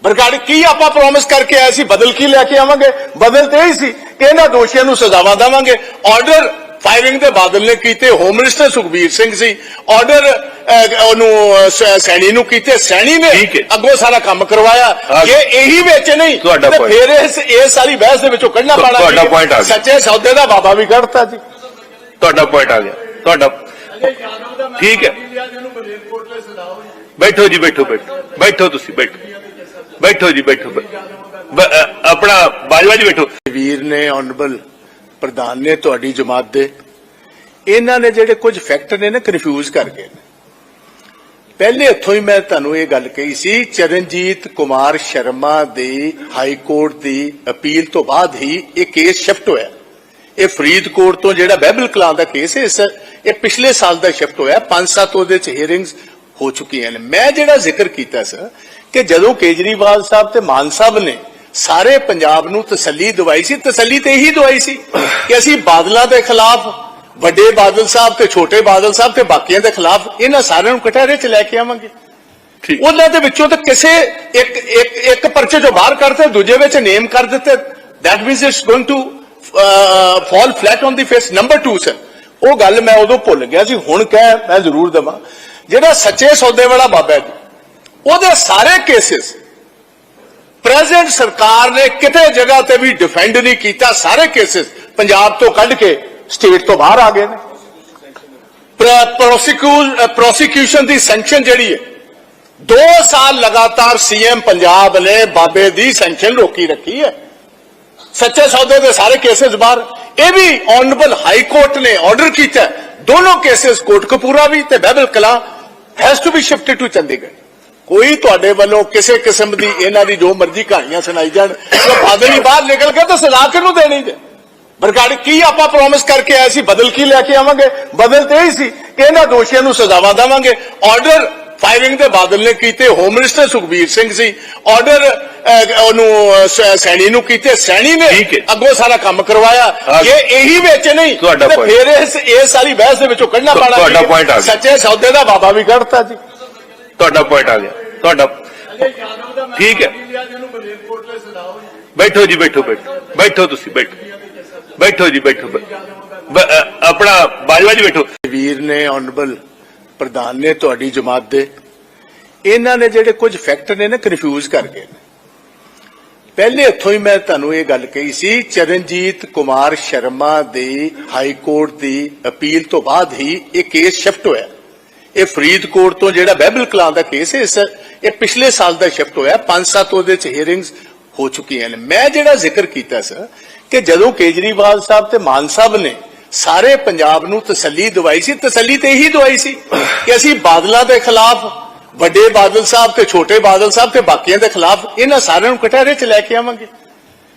ਬਰਗਾੜੀ ਕੀ ਆਪਾਂ ਪ੍ਰੋਮਿਸ ਕਰਕੇ ਆਏ ਸੀ ਬਦਲ ਕੀ ਲੈ ਕੇ ਆਵਾਂਗੇ ਬਦਲ ਤੇ ਹੀ ਸੀ ਕਿ ਇਹਨਾਂ ਦੋਸ਼ੀਆਂ ਨੂੰ ਸਜ਼ਾਵਾਂ ਦੇਵਾਂਗੇ ਆਰਡਰ ਫਾਇਰਿੰਗ ਦੇ ਬਾਦਲ ਨੇ ਕੀਤੇ ਹੋਮ ਮਿਨਿਸਟਰ ਸੁਖਬੀਰ ਸਿੰਘ ਸੀ ਆਰਡਰ ਉਹਨੂੰ ਸੈਣੀ ਨੂੰ ਕੀਤੇ ਸੈਣੀ ਨੇ। ਅੱਗੋਂ ਸਾਰਾ ਕੰਮ ਕਰਵਾਇਆ। ਜੇ ਇਹੀ ਵਿੱਚ ਨਹੀਂ ਤੇ। ਫਿਰ ਇਸ ਇਹ ਸਾਰੀ ਬਹਿਸ ਦੇ ਵਿੱਚੋਂ ਕੱਢਣਾ ਪੈਣਾ। ਸੱਚੇ ਸੌਦੇ ਦਾ ਬਾਬਾ ਵੀ ਕੱਢਤਾ ਜੀ ਤੁਹਾਡਾ ਪੁਆਇੰਟ ਆ ਗਿਆ। ਤੁਹਾਡਾ ਠੀਕ ਹੈ। ਬੈਠੋ ਜੀ, ਬੈਠੋ ਬੈਠੋ। ਬੈਠੋ ਤੁਸੀਂ, ਬੈਠੋ। ਬੈਠੋ ਜੀ, ਬੈਠੋ। ਬ- ਆਪਣਾ ਬਾਜਵਾ ਜੀ ਬੈਠੋ। ਵੀਰ ਨੇ ਆਨਰੇਬਲ ਪ੍ਰਧਾਨ ਨੇ ਤੁਹਾਡੀ ਜਮਾਤ ਦੇ। ਇਹਨਾਂ ਨੇ ਜਿਹੜੇ ਕੁਝ ਫੈਕਟਰ ਨੇ ਨਾ ਕਨਫਿਊਜ਼ ਕਰ ਗਏ ਪਹਿਲੇ ਹੱਥੋਂ ਹੀ ਮੈਂ ਤੁਹਾਨੂੰ ਇਹ ਗੱਲ ਕਹੀ ਸੀ, ਚਰਨਜੀਤ ਕੁਮਾਰ ਸ਼ਰਮਾ ਦੀ ਹਾਈ ਕੋਰਟ ਦੀ ਅਪੀਲ ਤੋਂ ਬਾਅਦ ਹੀ ਇਹ ਕੇਸ ਸ਼ਿਫਟ ਹੋਇਆ। ਇਹ ਫਰੀਦਕੋਟ ਤੋਂ ਜਿਹੜਾ ਬਹਿਬਲ ਕਲਾਂ ਦਾ ਕੇਸ ਹੈ ਇਸ ਇਹ ਪਿਛਲੇ ਸਾਲ ਦਾ ਸ਼ਿਫਟ ਹੋਇਆ ਪੰਜ ਸੱਤ ਉਹਦੇ ਚ ਹੀਅਰਿੰਗਸ ਹੋ ਚੁੱਕੀਆਂ ਨੇ। ਮੈਂ ਜਿਹੜਾ ਜ਼ਿਕਰ ਕੀਤਾ ਸੀ ਕਿ ਜਦੋਂ ਕੇਜਰੀਵਾਲ ਸਾਹਿਬ ਤੇ ਮਾਨ ਸਾਹਿਬ ਨੇ ਸਾਰੇ ਪੰਜਾਬ ਨੂੰ ਤਸੱਲੀ ਦਵਾਈ ਸੀ ਤਸੱਲੀ ਤੇ ਇਹੀ ਦਵਾਈ ਸੀ ਕਿ ਅਸੀਂ ਬਾਦਲਾਂ ਦੇ ਖਿਲਾਫ ਵੱਡੇ ਬਾਦਲ ਸਾਹਿਬ ਤੇ ਛੋਟੇ ਬਾਦਲ ਸਾਹਿਬ ਤੇ ਬਾਕੀਆਂ ਦੇ ਖਿਲਾਫ ਇਹਨਾਂ ਸਾਰਿਆਂ ਨੂੰ ਕਟਹਿਰੇ ਚ ਲੈ ਕੇ ਆਵਾਂਗੇ। ਠੀਕ। ਉਹਨਾਂ ਦੇ ਵਿੱਚੋਂ ਤਾਂ ਕਿਸੇ ਇੱਕ ਇੱਕ ਇੱਕ ਪਰਚੇ ਚੋਂ ਬਾਹਰ ਕਰਤੇ ਦੂਜੇ ਵਿੱਚ ਨੇਮ ਕਰ ਦਿੱਤੇ। That means it's going to fall flat on the face number 2 sir ਉਹ ਗੱਲ ਮੈਂ ਉਦੋਂ ਭੁੱਲ ਗਿਆ ਸੀ, ਹੁਣ ਕਹਿ ਮੈਂ ਜ਼ਰੂਰ ਦਵਾਂ। ਜਿਹੜਾ ਸੱਚੇ ਸੌਦੇ ਵਾਲਾ ਬਾਬਾ ਜੀ, ਉਹਦੇ ਸਾਰੇ ਕੇਸਿਸ ਪ੍ਰੈਜ਼ੀਡੈਂਟ ਸਰਕਾਰ ਨੇ ਕਿਤੇ ਜਗ੍ਹਾ ਤੇ ਵੀ ਡਿਫੈਂਡ ਨਹੀਂ ਕੀਤਾ, ਸਾਰੇ ਕੇਸਿਸ ਪੰਜਾਬ ਤੋਂ ਕੱਢ ਕੇ ਸਟੇਟ ਤੋਂ ਬਾਹਰ ਆ ਗਏ ਨੇ। ਪ੍ਰੋਸੀਕਿਊਸ਼ਨ ਦੀ ਸੈਂਕਸ਼ਨ ਜਿਹੜੀ ਹੈ 2 ਸਾਲ ਲਗਾਤਾਰ ਸੀਐਮ ਪੰਜਾਬ ਨੇ ਬਾਬੇ ਦੀ ਸੈਂਕਸ਼ਨ ਰੋਕੀ ਰੱਖੀ ਹੈ। ਸੱਚੇ ਸੌਦੇ ਦੇ ਸਾਰੇ ਕੇਸਸ ਬਾਹਰ। ਇਹ ਵੀ ਆਨਰੇਬਲ ਹਾਈ ਕੋਰਟ ਨੇ ਆਰਡਰ ਕੀਤਾ ਦੋਨੋਂ ਕੇਸਸ ਕੋਟ ਕਪੂਰਾ ਵੀ ਤੇ Behbal Kalan has to be shifted to Chandigarh. ਕੋਈ ਤੁਹਾਡੇ ਵੱਲੋਂ ਕਿਸੇ ਕਿਸਮ ਦੀ ਇਹਨਾਂ ਦੀ ਜੋ ਮਰਜ਼ੀ ਕਹਾਣੀਆਂ ਸੁਣਾਈ ਜਾਣ, ਜੇ ਬਾਦਲੀ ਬਾਹਰ ਨਿਕਲ ਕੇ ਤਾਂ ਸਜ਼ਾ ਕਿਹਨੂੰ ਦੇਣੀ ਜੇ? ਬਰਗਾੜੀ ਕੀ ਆਪਾਂ ਪ੍ਰੋਮਿਸ ਕਰਕੇ ਆਏ ਸੀ, ਬਦਲ ਕੀ ਲੈ ਕੇ ਆਵਾਂਗੇ? ਬਦਲ ਤੇ ਹੀ ਸੀ ਕਿ ਇਹਨਾਂ ਦੋਸ਼ੀਆਂ ਨੂੰ ਸਜ਼ਾਵਾਂ ਦੇਵਾਂਗੇ। ਆਰਡਰ ਫਾਇਰਿੰਗ ਦੇ ਬਾਦਲ ਨੇ ਕੀਤੇ ਹੋਮ ਮਿਨਿਸਟਰ ਸੁਖਬੀਰ ਸਿੰਘ ਸੀ ਆਰਡਰ ਉਹਨੂੰ ਸੈਣੀ ਨੂੰ ਕੀਤੇ ਸੈਣੀ ਨੇ। ਅੱਗੋਂ ਸਾਰਾ ਕੰਮ ਕਰਵਾਇਆ। ਜੇ। ਇਹੀ ਵਿੱਚ ਨਹੀਂ ਤੁਹਾਡਾ ਤੇ। ਫਿਰ ਇਸ ਇਹ ਸਾਰੀ ਬਹਿਸ ਦੇ ਵਿੱਚੋਂ ਕੱਢਣਾ ਪੈਣਾ ਤੁਹਾਡਾ point ਆ ਗਿਆ। ਸੱਚੇ ਸੌਦੇ ਦਾ ਬਾਬਾ ਵੀ ਕੱਢਤਾ ਜੀ। ਤੁਹਾਡਾ ਪੁਆਇੰਟ ਆ ਗਿਆ। ਤੁਹਾਡਾ ਠੀਕ ਹੈ। ਬੈਠੋ ਜੀ ਬੈਠੋ ਬੈਠੋ। ਬੈਠੋ ਤੁਸੀਂ ਬੈਠੋ। ਬੈਠੋ ਜੀ ਬੈਠੋ। ਆਪਣਾ ਬਾਜਵਾ ਜੀ ਬੈਠੋ। ਵੀਰ ਨੇ ਆਨਰੇਬਲ ਪ੍ਰਧਾਨ ਨੇ ਤੁਹਾਡੀ ਜਮਾਤ ਦੇ, ਇਹਨਾਂ ਨੇ ਜਿਹੜੇ ਕੁਝ ਫੈਕਟਰ ਨੇ ਨਾ ਕਨਫਿਊਜ਼ ਕਰ ਗਏ ਪਹਿਲੇ ਇੱਥੋਂ ਹੀ ਮੈਂ ਤੁਹਾਨੂੰ ਇਹ ਗੱਲ ਕਹੀ ਸੀ, ਚਰਨਜੀਤ ਕੁਮਾਰ ਸ਼ਰਮਾ ਦੀ ਹਾਈ ਕੋਰਟ ਦੀ ਅਪੀਲ ਤੋਂ ਬਾਅਦ ਹੀ ਇਹ ਕੇਸ ਸ਼ਿਫਟ ਹੋਇਆ। ਇਹ ਫਰੀਦਕੋਟ ਤੋਂ ਜਿਹੜਾ ਬਹਿਬਲ ਕਲਾਂ ਦਾ ਕੇਸ ਹੈ ਇਹ ਪਿਛਲੇ ਸਾਲ ਦਾ ਸ਼ਿਫਟ ਹੋਇਆ, ਪੰਜ ਸੱਤ ਉਹਦੇ ਚ ਹੀਅਰਿੰਗਸ ਹੋ ਚੁੱਕੀਆਂ ਨੇ। ਮੈਂ ਜਿਹੜਾ ਜ਼ਿਕਰ ਕੀਤਾ ਸੀ ਕਿ ਜਦੋਂ ਕੇਜਰੀਵਾਲ ਸਾਹਿਬ ਤੇ ਮਾਨ ਸਾਹਿਬ ਨੇ ਸਾਰੇ ਪੰਜਾਬ ਨੂੰ ਤਸੱਲੀ ਦਵਾਈ ਸੀ ਤਸੱਲੀ ਤੇ ਇਹੀ ਦਵਾਈ ਸੀ ਕਿ ਅਸੀਂ ਬਾਦਲਾਂ ਦੇ ਖਿਲਾਫ ਵੱਡੇ ਬਾਦਲ ਸਾਹਿਬ ਤੇ ਛੋਟੇ ਬਾਦਲ ਸਾਹਿਬ ਤੇ ਬਾਕੀਆਂ ਦੇ ਖਿਲਾਫ ਇਹਨਾਂ ਸਾਰਿਆਂ ਨੂੰ ਕਟਹਿਰੇ ਚ ਲੈ ਕੇ ਆਵਾਂਗੇ।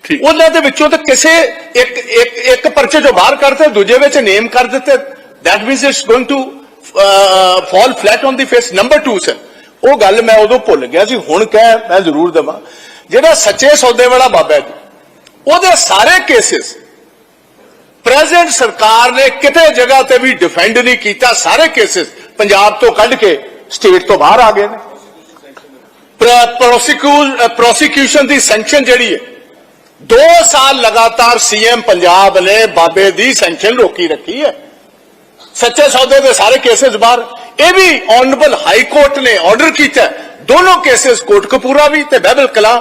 ਠੀਕ। ਉਹਨਾਂ ਦੇ ਵਿੱਚੋਂ ਤਾਂ ਕਿਸੇ ਇੱਕ ਇੱਕ ਇੱਕ ਪਰਚੇ ਚੋਂ ਬਾਹਰ ਕਰਤੇ ਦੂਜੇ ਵਿੱਚ ਨੇਮ ਕਰ ਦਿੱਤੇ। That means it's going to fall flat on the face number 2 sir ਉਹ ਗੱਲ ਮੈਂ ਉਦੋਂ ਭੁੱਲ ਗਿਆ ਸੀ ਹੁਣ ਕਹਿ ਮੈਂ ਜ਼ਰੂਰ ਦਵਾਂ। ਜਿਹੜਾ ਸੱਚੇ ਸੌਦੇ ਵਾਲਾ ਬਾਬਾ ਜੀ ਉਹਦੇ ਸਾਰੇ ਕੇਸਿਸ ਪ੍ਰੈਜੈਂਟ ਸਰਕਾਰ ਨੇ ਕਿਤੇ ਜਗ੍ਹਾ ਤੇ ਵੀ ਡਿਫੈਂਡ ਨਹੀਂ ਕੀਤਾ, ਸਾਰੇ ਕੇਸਿਸ ਪੰਜਾਬ ਤੋਂ ਕੱਢ ਕੇ ਸਟੇਟ ਤੋਂ ਬਾਹਰ ਆ ਗਏ ਨੇ। ਪ੍ਰੋਸੀਕਿਊਸ਼ਨ ਦੀ ਸੈਂਕਸ਼ਨ ਜਿਹੜੀ ਹੈ 2 ਸਾਲ ਲਗਾਤਾਰ ਸੀਐਮ ਪੰਜਾਬ ਨੇ ਬਾਬੇ ਦੀ ਸੈਂਕਸ਼ਨ ਰੋਕੀ ਰੱਖੀ ਹੈ। ਸੱਚੇ ਸੌਦੇ ਦੇ ਸਾਰੇ ਕੇਸਿਸ ਬਾਹਰ। ਇਹ ਵੀ ਆਨਰੇਬਲ ਹਾਈ ਕੋਰਟ ਨੇ ਆਰਡਰ ਕੀਤਾ ਦੋਨੋਂ ਕੇਸਸ ਕੋਟਕਪੂਰਾ ਵੀ ਤੇ Behbal Kalan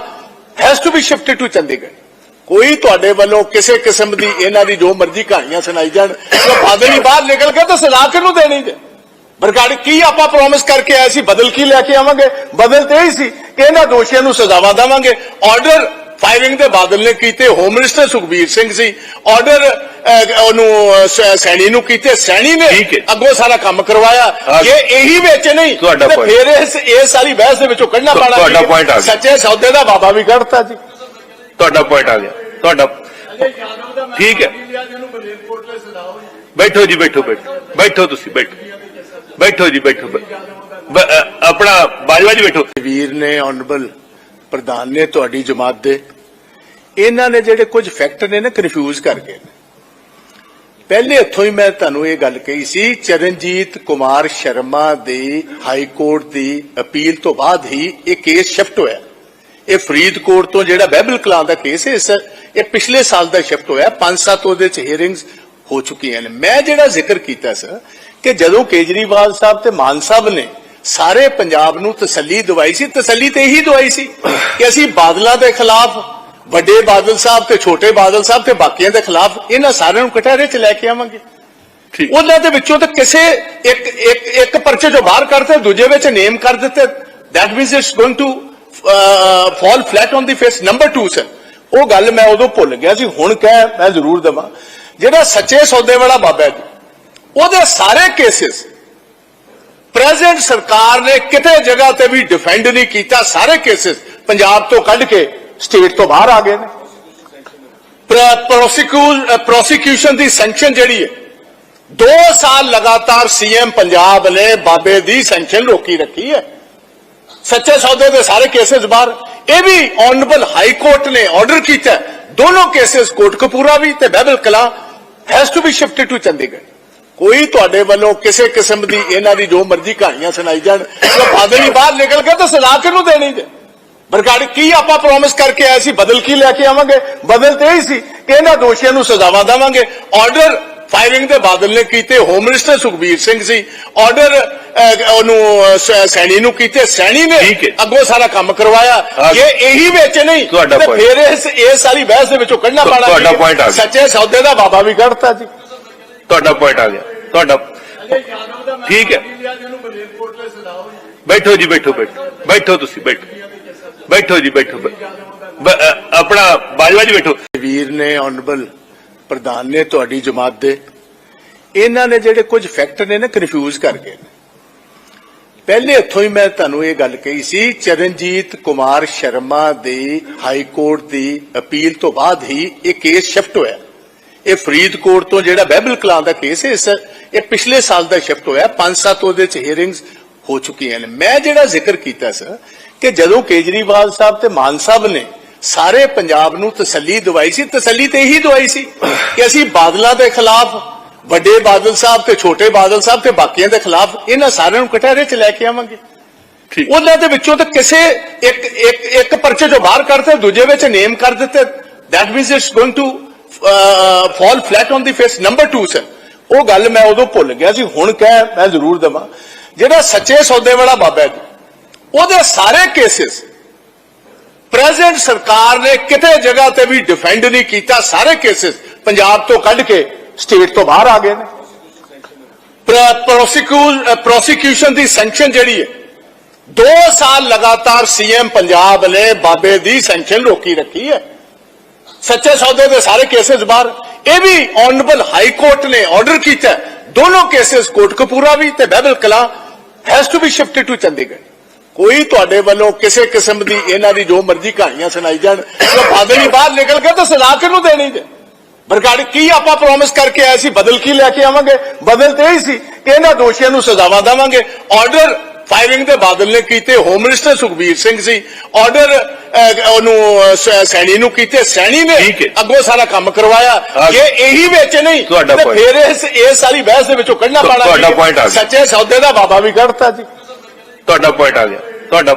has to be shifted to Chandigarh. ਕੋਈ ਤੁਹਾਡੇ ਵੱਲੋਂ ਕਿਸੇ ਕਿਸਮ ਦੀ ਇਹਨਾਂ ਦੀ ਜੋ ਮਰਜ਼ੀ ਕਹਾਣੀਆਂ ਸੁਣਾਈ ਜਾਣ ਬਾਦਲ ਹੀ ਬਾਹਰ ਨਿਕਲ ਗਏ ਤਾਂ ਸਜ਼ਾ ਕਿਹਨੂੰ ਦੇਣੀ ਜੇ ਬਰਗਾੜੀ ਕੀ ਆਪਾਂ ਪ੍ਰੋਮਿਸ ਕਰਕੇ ਆਏ ਸੀ ਬਦਲ ਕੀ ਲੈ ਕੇ ਆਵਾਂਗੇ ਬਦਲ ਤੇ ਹੀ ਸੀ ਕਿ ਇਹਨਾਂ ਦੋਸ਼ੀਆਂ ਨੂੰ ਸਜ਼ਾਵਾਂ ਦੇਵਾਂਗੇ ਆਰਡਰ ਫਾਇਰਿੰਗ ਦੇ ਬਾਦਲ ਨੇ ਕੀਤੇ ਹੋਮ ਮਿਨਿਸਟਰ ਸੁਖਬੀਰ ਸਿੰਘ ਸੀ ਆਰਡਰ ਉਹਨੂੰ ਸੈਣੀ ਨੂੰ ਕੀਤੇ ਸੈਣੀ ਨੇ। ਅੱਗੋਂ ਸਾਰਾ ਕੰਮ ਕਰਵਾਇਆ। ਜੇ ਇਹੀ ਵਿੱਚ ਨਹੀਂ ਤੇ। ਫਿਰ ਇਸ ਇਹ ਸਾਰੀ ਬਹਿਸ ਦੇ ਵਿੱਚੋਂ ਕੱਢਣਾ ਪੈਣਾ ਤੁਹਾਡਾ ਆ। ਸੱਚੇ ਸੌਦੇ ਦਾ ਬਾਬਾ ਵੀ ਕੱਢਤਾ ਜੀ ਤੁਹਾਡਾ ਪੁਆਇੰਟ ਆ ਗਿਆ। ਤੁਹਾਡਾ ਠੀਕ ਹੈ। ਬੈਠੋ ਜੀ, ਬੈਠੋ ਬੈਠੋ। ਬੈਠੋ ਤੁਸੀਂ, ਬੈਠੋ। ਬੈਠੋ ਜੀ, ਬੈਠੋ। ਬ- ਆਪਣਾ ਬਾਜਵਾ ਜੀ ਬੈਠੋ। ਵੀਰ ਨੇ ਆਨਰੇਬਲ ਪ੍ਰਧਾਨ ਨੇ, ਤੁਹਾਡੀ ਜਮਾਤ ਦੇ, ਇਹਨਾਂ ਨੇ ਜਿਹੜੇ ਕੁਝ ਫੈਕਟ ਨੇ ਨਾ ਕਨਫਿਊਜ਼ ਕਰਕੇ ਪਹਿਲੇ ਇੱਥੋਂ ਹੀ ਮੈਂ ਤੁਹਾਨੂੰ ਇਹ ਗੱਲ ਕਹੀ ਸੀ, ਚਰਨਜੀਤ ਕੁਮਾਰ ਸ਼ਰਮਾ ਦੀ ਹਾਈ ਕੋਰਟ ਦੀ ਅਪੀਲ ਤੋਂ ਬਾਅਦ ਹੀ ਇਹ ਕੇਸ ਸ਼ਿਫਟ ਹੋਇਆ। ਇਹ ਫਰੀਦਕੋਟ ਤੋਂ ਜਿਹੜਾ ਬਹਿਬਲ ਕਲਾਂ ਦਾ ਕੇਸ ਹੈ ਇਸ ਇਹ ਪਿਛਲੇ ਸਾਲ ਦਾ ਸ਼ਿਫਟ ਹੋਇਆ ਪੰਜ ਸੱਤ ਉਹਦੇ ਚ ਹੀਅਰਿੰਗਸ ਹੋ ਚੁੱਕੀਆਂ ਨੇ। ਮੈਂ ਜਿਹੜਾ ਜ਼ਿਕਰ ਕੀਤਾ ਸਰ ਕਿ ਜਦੋਂ ਕੇਜਰੀਵਾਲ ਸਾਹਿਬ ਤੇ ਮਾਨ ਸਾਹਿਬ ਨੇ ਸਾਰੇ ਪੰਜਾਬ ਨੂੰ ਤਸੱਲੀ ਦਵਾਈ ਸੀ ਤਸੱਲੀ ਤੇ ਇਹੀ ਦਵਾਈ ਸੀ ਕਿ ਅਸੀਂ ਬਾਦਲਾਂ ਦੇ ਖਿਲਾਫ ਵੱਡੇ ਬਾਦਲ ਸਾਹਿਬ ਤੇ ਛੋਟੇ ਬਾਦਲ ਸਾਹਿਬ ਤੇ ਬਾਕੀਆਂ ਦੇ ਖਿਲਾਫ ਇਹਨਾਂ ਸਾਰਿਆਂ ਨੂੰ ਕਟਹਿਰੇ ਚ ਲੈ ਕੇ ਆਵਾਂਗੇ। ਠੀਕ। ਉਹਨਾਂ ਦੇ ਵਿੱਚੋਂ ਤਾਂ ਕਿਸੇ ਇੱਕ ਇੱਕ ਇੱਕ ਪਰਚੇ ਚੋਂ ਬਾਹਰ ਕੱਢਤੇ ਦੂਜੇ ਵਿੱਚ ਨੇਮ ਕਰ ਦਿੱਤੇ। That means it's going to uh, flat flat the face number number 2 sir ਉਹ ਗੱਲ ਮੈਂ ਉਦੋਂ ਭੁੱਲ ਗਿਆ ਸੀ ਹੁਣ ਕਹਿ ਮੈਂ ਜ਼ਰੂਰ ਦਵਾਂ। ਜਿਹੜਾ ਸੱਚੇ ਸੌਦੇ ਵਾਲਾ ਬਾਬਾ ਜੀ ਉਹਦੇ ਸਾਰੇ ਕੇਸਿਸ ਪ੍ਰੈਜ਼ੀਡੈਂਟ ਸਰਕਾਰ ਨੇ ਕਿਤੇ ਜਗ੍ਹਾ ਤੇ ਵੀ ਡਿਫੈਂਡ ਨਹੀਂ ਕੀਤਾ ਸਾਰੇ ਕੇਸਿਸ ਪੰਜਾਬ ਤੋਂ ਕੱਢ ਕੇ ਸਟੇਟ ਤੋਂ ਬਾਹਰ ਆ ਗਏ ਨੇ। ਪ੍ਰੋਸੀਕਿਊਸ਼ਨ ਦੀ ਸੈਂਕਸ਼ਨ ਜਿਹੜੀ ਹੈ 2 ਸਾਲ ਲਗਾਤਾਰ ਸੀਐਮ ਪੰਜਾਬ ਨੇ ਬਾਬੇ ਦੀ ਸੈਂਕਸ਼ਨ ਰੋਕੀ ਰੱਖੀ ਹੈ। ਸੱਚੇ ਸੌਦੇ ਦੇ ਸਾਰੇ ਕੇਸਿਸ ਬਾਹਰ ਇਹ ਵੀ ਆਨਰੇਬਲ ਹਾਈ ਕੋਰਟ ਨੇ ਆਰਡਰ ਕੀਤਾ ਦੋਨੋਂ ਕੇਸਿਸ ਕੋਟਕਪੂਰਾ ਵੀ ਤੇ Behbal Kalan has to be shifted to Chandigarh ਕੋਈ ਤੁਹਾਡੇ ਵੱਲੋਂ ਕਿਸੇ ਕਿਸਮ ਦੀ ਇਹਨਾਂ ਦੀ ਜੋ ਮਰਜ਼ੀ ਕਹਾਣੀਆਂ ਸੁਣਾਈ ਜਾਣ ਜੇ ਬਾਦਲ ਹੀ ਬਾਹਰ ਨਿਕਲ ਗਏ ਤਾਂ ਸਜ਼ਾ ਕਿਹਨੂੰ ਦੇਣੀ ਜੇ ਬਰਗਾੜੀ ਕੀ ਆਪਾਂ ਪ੍ਰੋਮਿਸ ਕਰਕੇ ਆਏ ਸੀ ਬਦਲ ਕੀ ਲੈ ਕੇ ਆਵਾਂਗੇ ਬਦਲ ਤੇ ਹੀ ਸੀ ਇਹਨਾਂ ਦੋਸ਼ੀਆਂ ਨੂੰ ਸਜ਼ਾਵਾਂ ਦੇਵਾਂਗੇ ਆਰਡਰ ਫਾਇਰਿੰਗ ਦੇ ਬਾਦਲ ਨੇ ਕੀਤੇ ਹੋਮ ਮਿਨਿਸਟਰ ਸੁਖਬੀਰ ਸਿੰਘ ਸੀ ਆਰਡਰ ਉਹਨੂੰ ਸੈਣੀ ਨੂੰ ਕੀਤੇ ਸੈਣੀ ਨੇ। ਅੱਗੋਂ ਸਾਰਾ ਕੰਮ ਕਰਵਾਇਆ। ਜੇ। ਇਹੀ ਵਿੱਚ ਨਹੀਂ ਤੇ। ਫਿਰ ਇਸ ਇਹ ਸਾਰੀ ਬਹਿਸ ਦੇ ਵਿੱਚੋਂ ਕੱਢਣਾ ਪੈਣਾ ਤੁਹਾਡਾ point ਆ ਗਿਆ। ਸੱਚੇ ਸੌਦੇ ਦਾ ਬਾਬਾ ਵੀ ਕੱਢਤਾ ਜੀ। ਤੁਹਾਡਾ ਪੁਆਇੰਟ ਆ ਗਿਆ। ਤੁਹਾਡਾ ਠੀਕ ਹੈ। ਬੈਠੋ ਜੀ ਬੈਠੋ ਬੈਠੋ। ਬੈਠੋ ਤੁਸੀਂ ਬੈਠੋ। ਬੈਠੋ ਜੀ ਬੈਠੋ। ਆਪਣਾ ਬਾਜਵਾ ਜੀ ਬੈਠੋ। ਵੀਰ ਨੇ ਆਨਰੇਬਲ ਪ੍ਰਧਾਨ ਨੇ ਤੁਹਾਡੀ ਜਮਾਤ ਦੇ। ਇਹਨਾਂ ਨੇ ਜਿਹੜੇ ਕੁਝ ਫੈਕਟਰ ਨੇ ਨਾ ਕਨਫਿਊਜ਼ ਕਰ ਗਏ ਪਹਿਲੇ ਹੱਥੋਂ ਹੀ ਮੈਂ ਤੁਹਾਨੂੰ ਇਹ ਗੱਲ ਕਹੀ ਸੀ, ਚਰਨਜੀਤ ਕੁਮਾਰ ਸ਼ਰਮਾ ਦੀ ਹਾਈ ਕੋਰਟ ਦੀ ਅਪੀਲ ਤੋਂ ਬਾਅਦ ਹੀ ਇਹ ਕੇਸ ਸ਼ਿਫਟ ਹੋਇਆ। ਇਹ ਫਰੀਦਕੋਟ ਤੋਂ ਜਿਹੜਾ ਬਹਿਬਲ ਕਲਾਂ ਦਾ ਕੇਸ ਹੈ ਇਹ ਪਿਛਲੇ ਸਾਲ ਦਾ ਸ਼ਿਫਟ ਹੋਇਆ। ਪੰਜ ਸੱਤ ਉਹਦੇ ਚ ਹੀਅਰਿੰਗਸ ਹੋ ਚੁੱਕੀਆਂ ਨੇ। ਮੈਂ ਜਿਹੜਾ ਜ਼ਿਕਰ ਕੀਤਾ ਸਰ, ਕਿ ਜਦੋਂ ਕੇਜਰੀਵਾਲ ਸਾਹਿਬ ਤੇ ਮਾਨ ਸਾਹਿਬ ਨੇ ਸਾਰੇ ਪੰਜਾਬ ਨੂੰ ਤਸੱਲੀ ਦਵਾਈ ਸੀ ਤਸੱਲੀ ਤੇ ਇਹੀ ਦਵਾਈ ਸੀ ਕਿ ਅਸੀਂ ਬਾਦਲਾਂ ਦੇ ਖਿਲਾਫ ਵੱਡੇ ਬਾਦਲ ਸਾਹਿਬ ਤੇ ਛੋਟੇ ਬਾਦਲ ਸਾਹਿਬ ਤੇ ਬਾਕੀਆਂ ਦੇ ਖਿਲਾਫ ਇਹਨਾਂ ਸਾਰਿਆਂ ਨੂੰ ਕਟਹਿਰੇ ਚ ਲੈ ਕੇ ਆਵਾਂਗੇ। ਠੀਕ। ਉਹਨਾਂ ਦੇ ਵਿੱਚੋਂ ਤਾਂ ਕਿਸੇ ਇੱਕ ਇੱਕ ਇੱਕ ਪਰਚੇ ਚੋਂ ਬਾਹਰ ਕੱਢਤੇ ਦੂਜੇ ਵਿੱਚ ਨੇਮ ਕਰ ਦਿੱਤੇ। That means it's going to uh, fall flat on the face number 2 sir ਉਹ ਗੱਲ ਮੈਂ ਉਦੋਂ ਭੁੱਲ ਗਿਆ ਸੀ ਹੁਣ ਕਹਿ ਮੈਂ ਜ਼ਰੂਰ ਦਵਾਂ। ਜਿਹੜਾ ਸੱਚੇ ਸੌਦੇ ਵਾਲਾ ਬਾਬਾ ਜੀ ਉਹਦੇ ਸਾਰੇ ਕੇਸਿਸ ਪ੍ਰੈਜ਼ੀਡੈਂਟ ਸਰਕਾਰ ਨੇ ਕਿਤੇ ਜਗ੍ਹਾ ਤੇ ਵੀ ਡਿਫੈਂਡ ਨਹੀਂ ਕੀਤਾ ਸਾਰੇ ਕੇਸਿਸ ਪੰਜਾਬ ਤੋਂ ਕੱਢ ਕੇ ਸਟੇਟ ਤੋਂ ਬਾਹਰ ਆ ਗਏ ਨੇ। ਪ੍ਰੋਸੀਕਿਊਸ਼ਨ ਦੀ ਸੈਂਕਸ਼ਨ ਜਿਹੜੀ ਹੈ 2 ਸਾਲ ਲਗਾਤਾਰ ਸੀਐਮ ਪੰਜਾਬ ਨੇ ਬਾਬੇ ਦੀ ਸੈਂਕਸ਼ਨ ਰੋਕੀ ਰੱਖੀ ਹੈ। ਸੱਚੇ ਸੌਦੇ ਦੇ ਸਾਰੇ ਕੇਸਿਸ ਬਾਹਰ। ਇਹ ਵੀ ਆਨਰੇਬਲ ਹਾਈ ਕੋਰਟ ਨੇ ਆਰਡਰ ਕੀਤਾ ਹੈ, ਦੋਨੋਂ ਕੇਸਿਸ ਕੋਟਕਪੂਰਾ ਵੀ ਤੇ Behbal Kalan has to be shifted to Chandigarh. ਕੋਈ ਤੁਹਾਡੇ ਵੱਲੋਂ ਕਿਸੇ ਕਿਸਮ ਦੀ ਇਹਨਾਂ ਦੀ ਜੋ ਮਰਜ਼ੀ ਕਹਾਣੀਆਂ ਸੁਣਾਈ ਜਾਣ ਜੇ ਬਾਦਲ ਹੀ ਬਾਹਰ ਨਿਕਲ ਗਏ ਤਾਂ ਸਜ਼ਾ ਕਿਹਨੂੰ ਦੇਣੀ ਜੇ ਬਰਗਾੜੀ ਕੀ ਆਪਾਂ ਪ੍ਰੋਮਿਸ ਕਰਕੇ ਆਏ ਸੀ ਬਦਲ ਕੀ ਲੈ ਕੇ ਆਵਾਂਗੇ ਬਦਲ ਤੇ ਹੀ ਸੀ ਕਿ ਇਹਨਾਂ ਦੋਸ਼ੀਆਂ ਨੂੰ ਸਜ਼ਾਵਾਂ ਦੇਵਾਂਗੇ ਆਰਡਰ ਫਾਇਰਿੰਗ ਦੇ ਬਾਦਲ ਨੇ ਕੀਤੇ ਹੋਮ ਮਿਨਿਸਟਰ ਸੁਖਬੀਰ ਸਿੰਘ ਸੀ ਆਰਡਰ ਉਹਨੂੰ ਸੈਣੀ ਨੂੰ ਕੀਤੇ ਸੈਣੀ ਨੇ। ਅੱਗੋਂ ਸਾਰਾ ਕੰਮ ਕਰਵਾਇਆ। ਜੇ ਇਹੀ ਵਿੱਚ ਨਹੀਂ ਤੇ। ਫਿਰ ਇਸ ਇਹ ਸਾਰੀ ਬਹਿਸ ਦੇ ਵਿੱਚੋਂ ਕੱਢਣਾ ਪੈਣਾ। ਸੱਚੇ ਸੌਦੇ ਦਾ ਬਾਬਾ ਵੀ ਕੱਢਤਾ ਜੀ ਤੁਹਾਡਾ ਪੁਆਇੰਟ ਆ ਗਿਆ। ਤੁਹਾਡਾ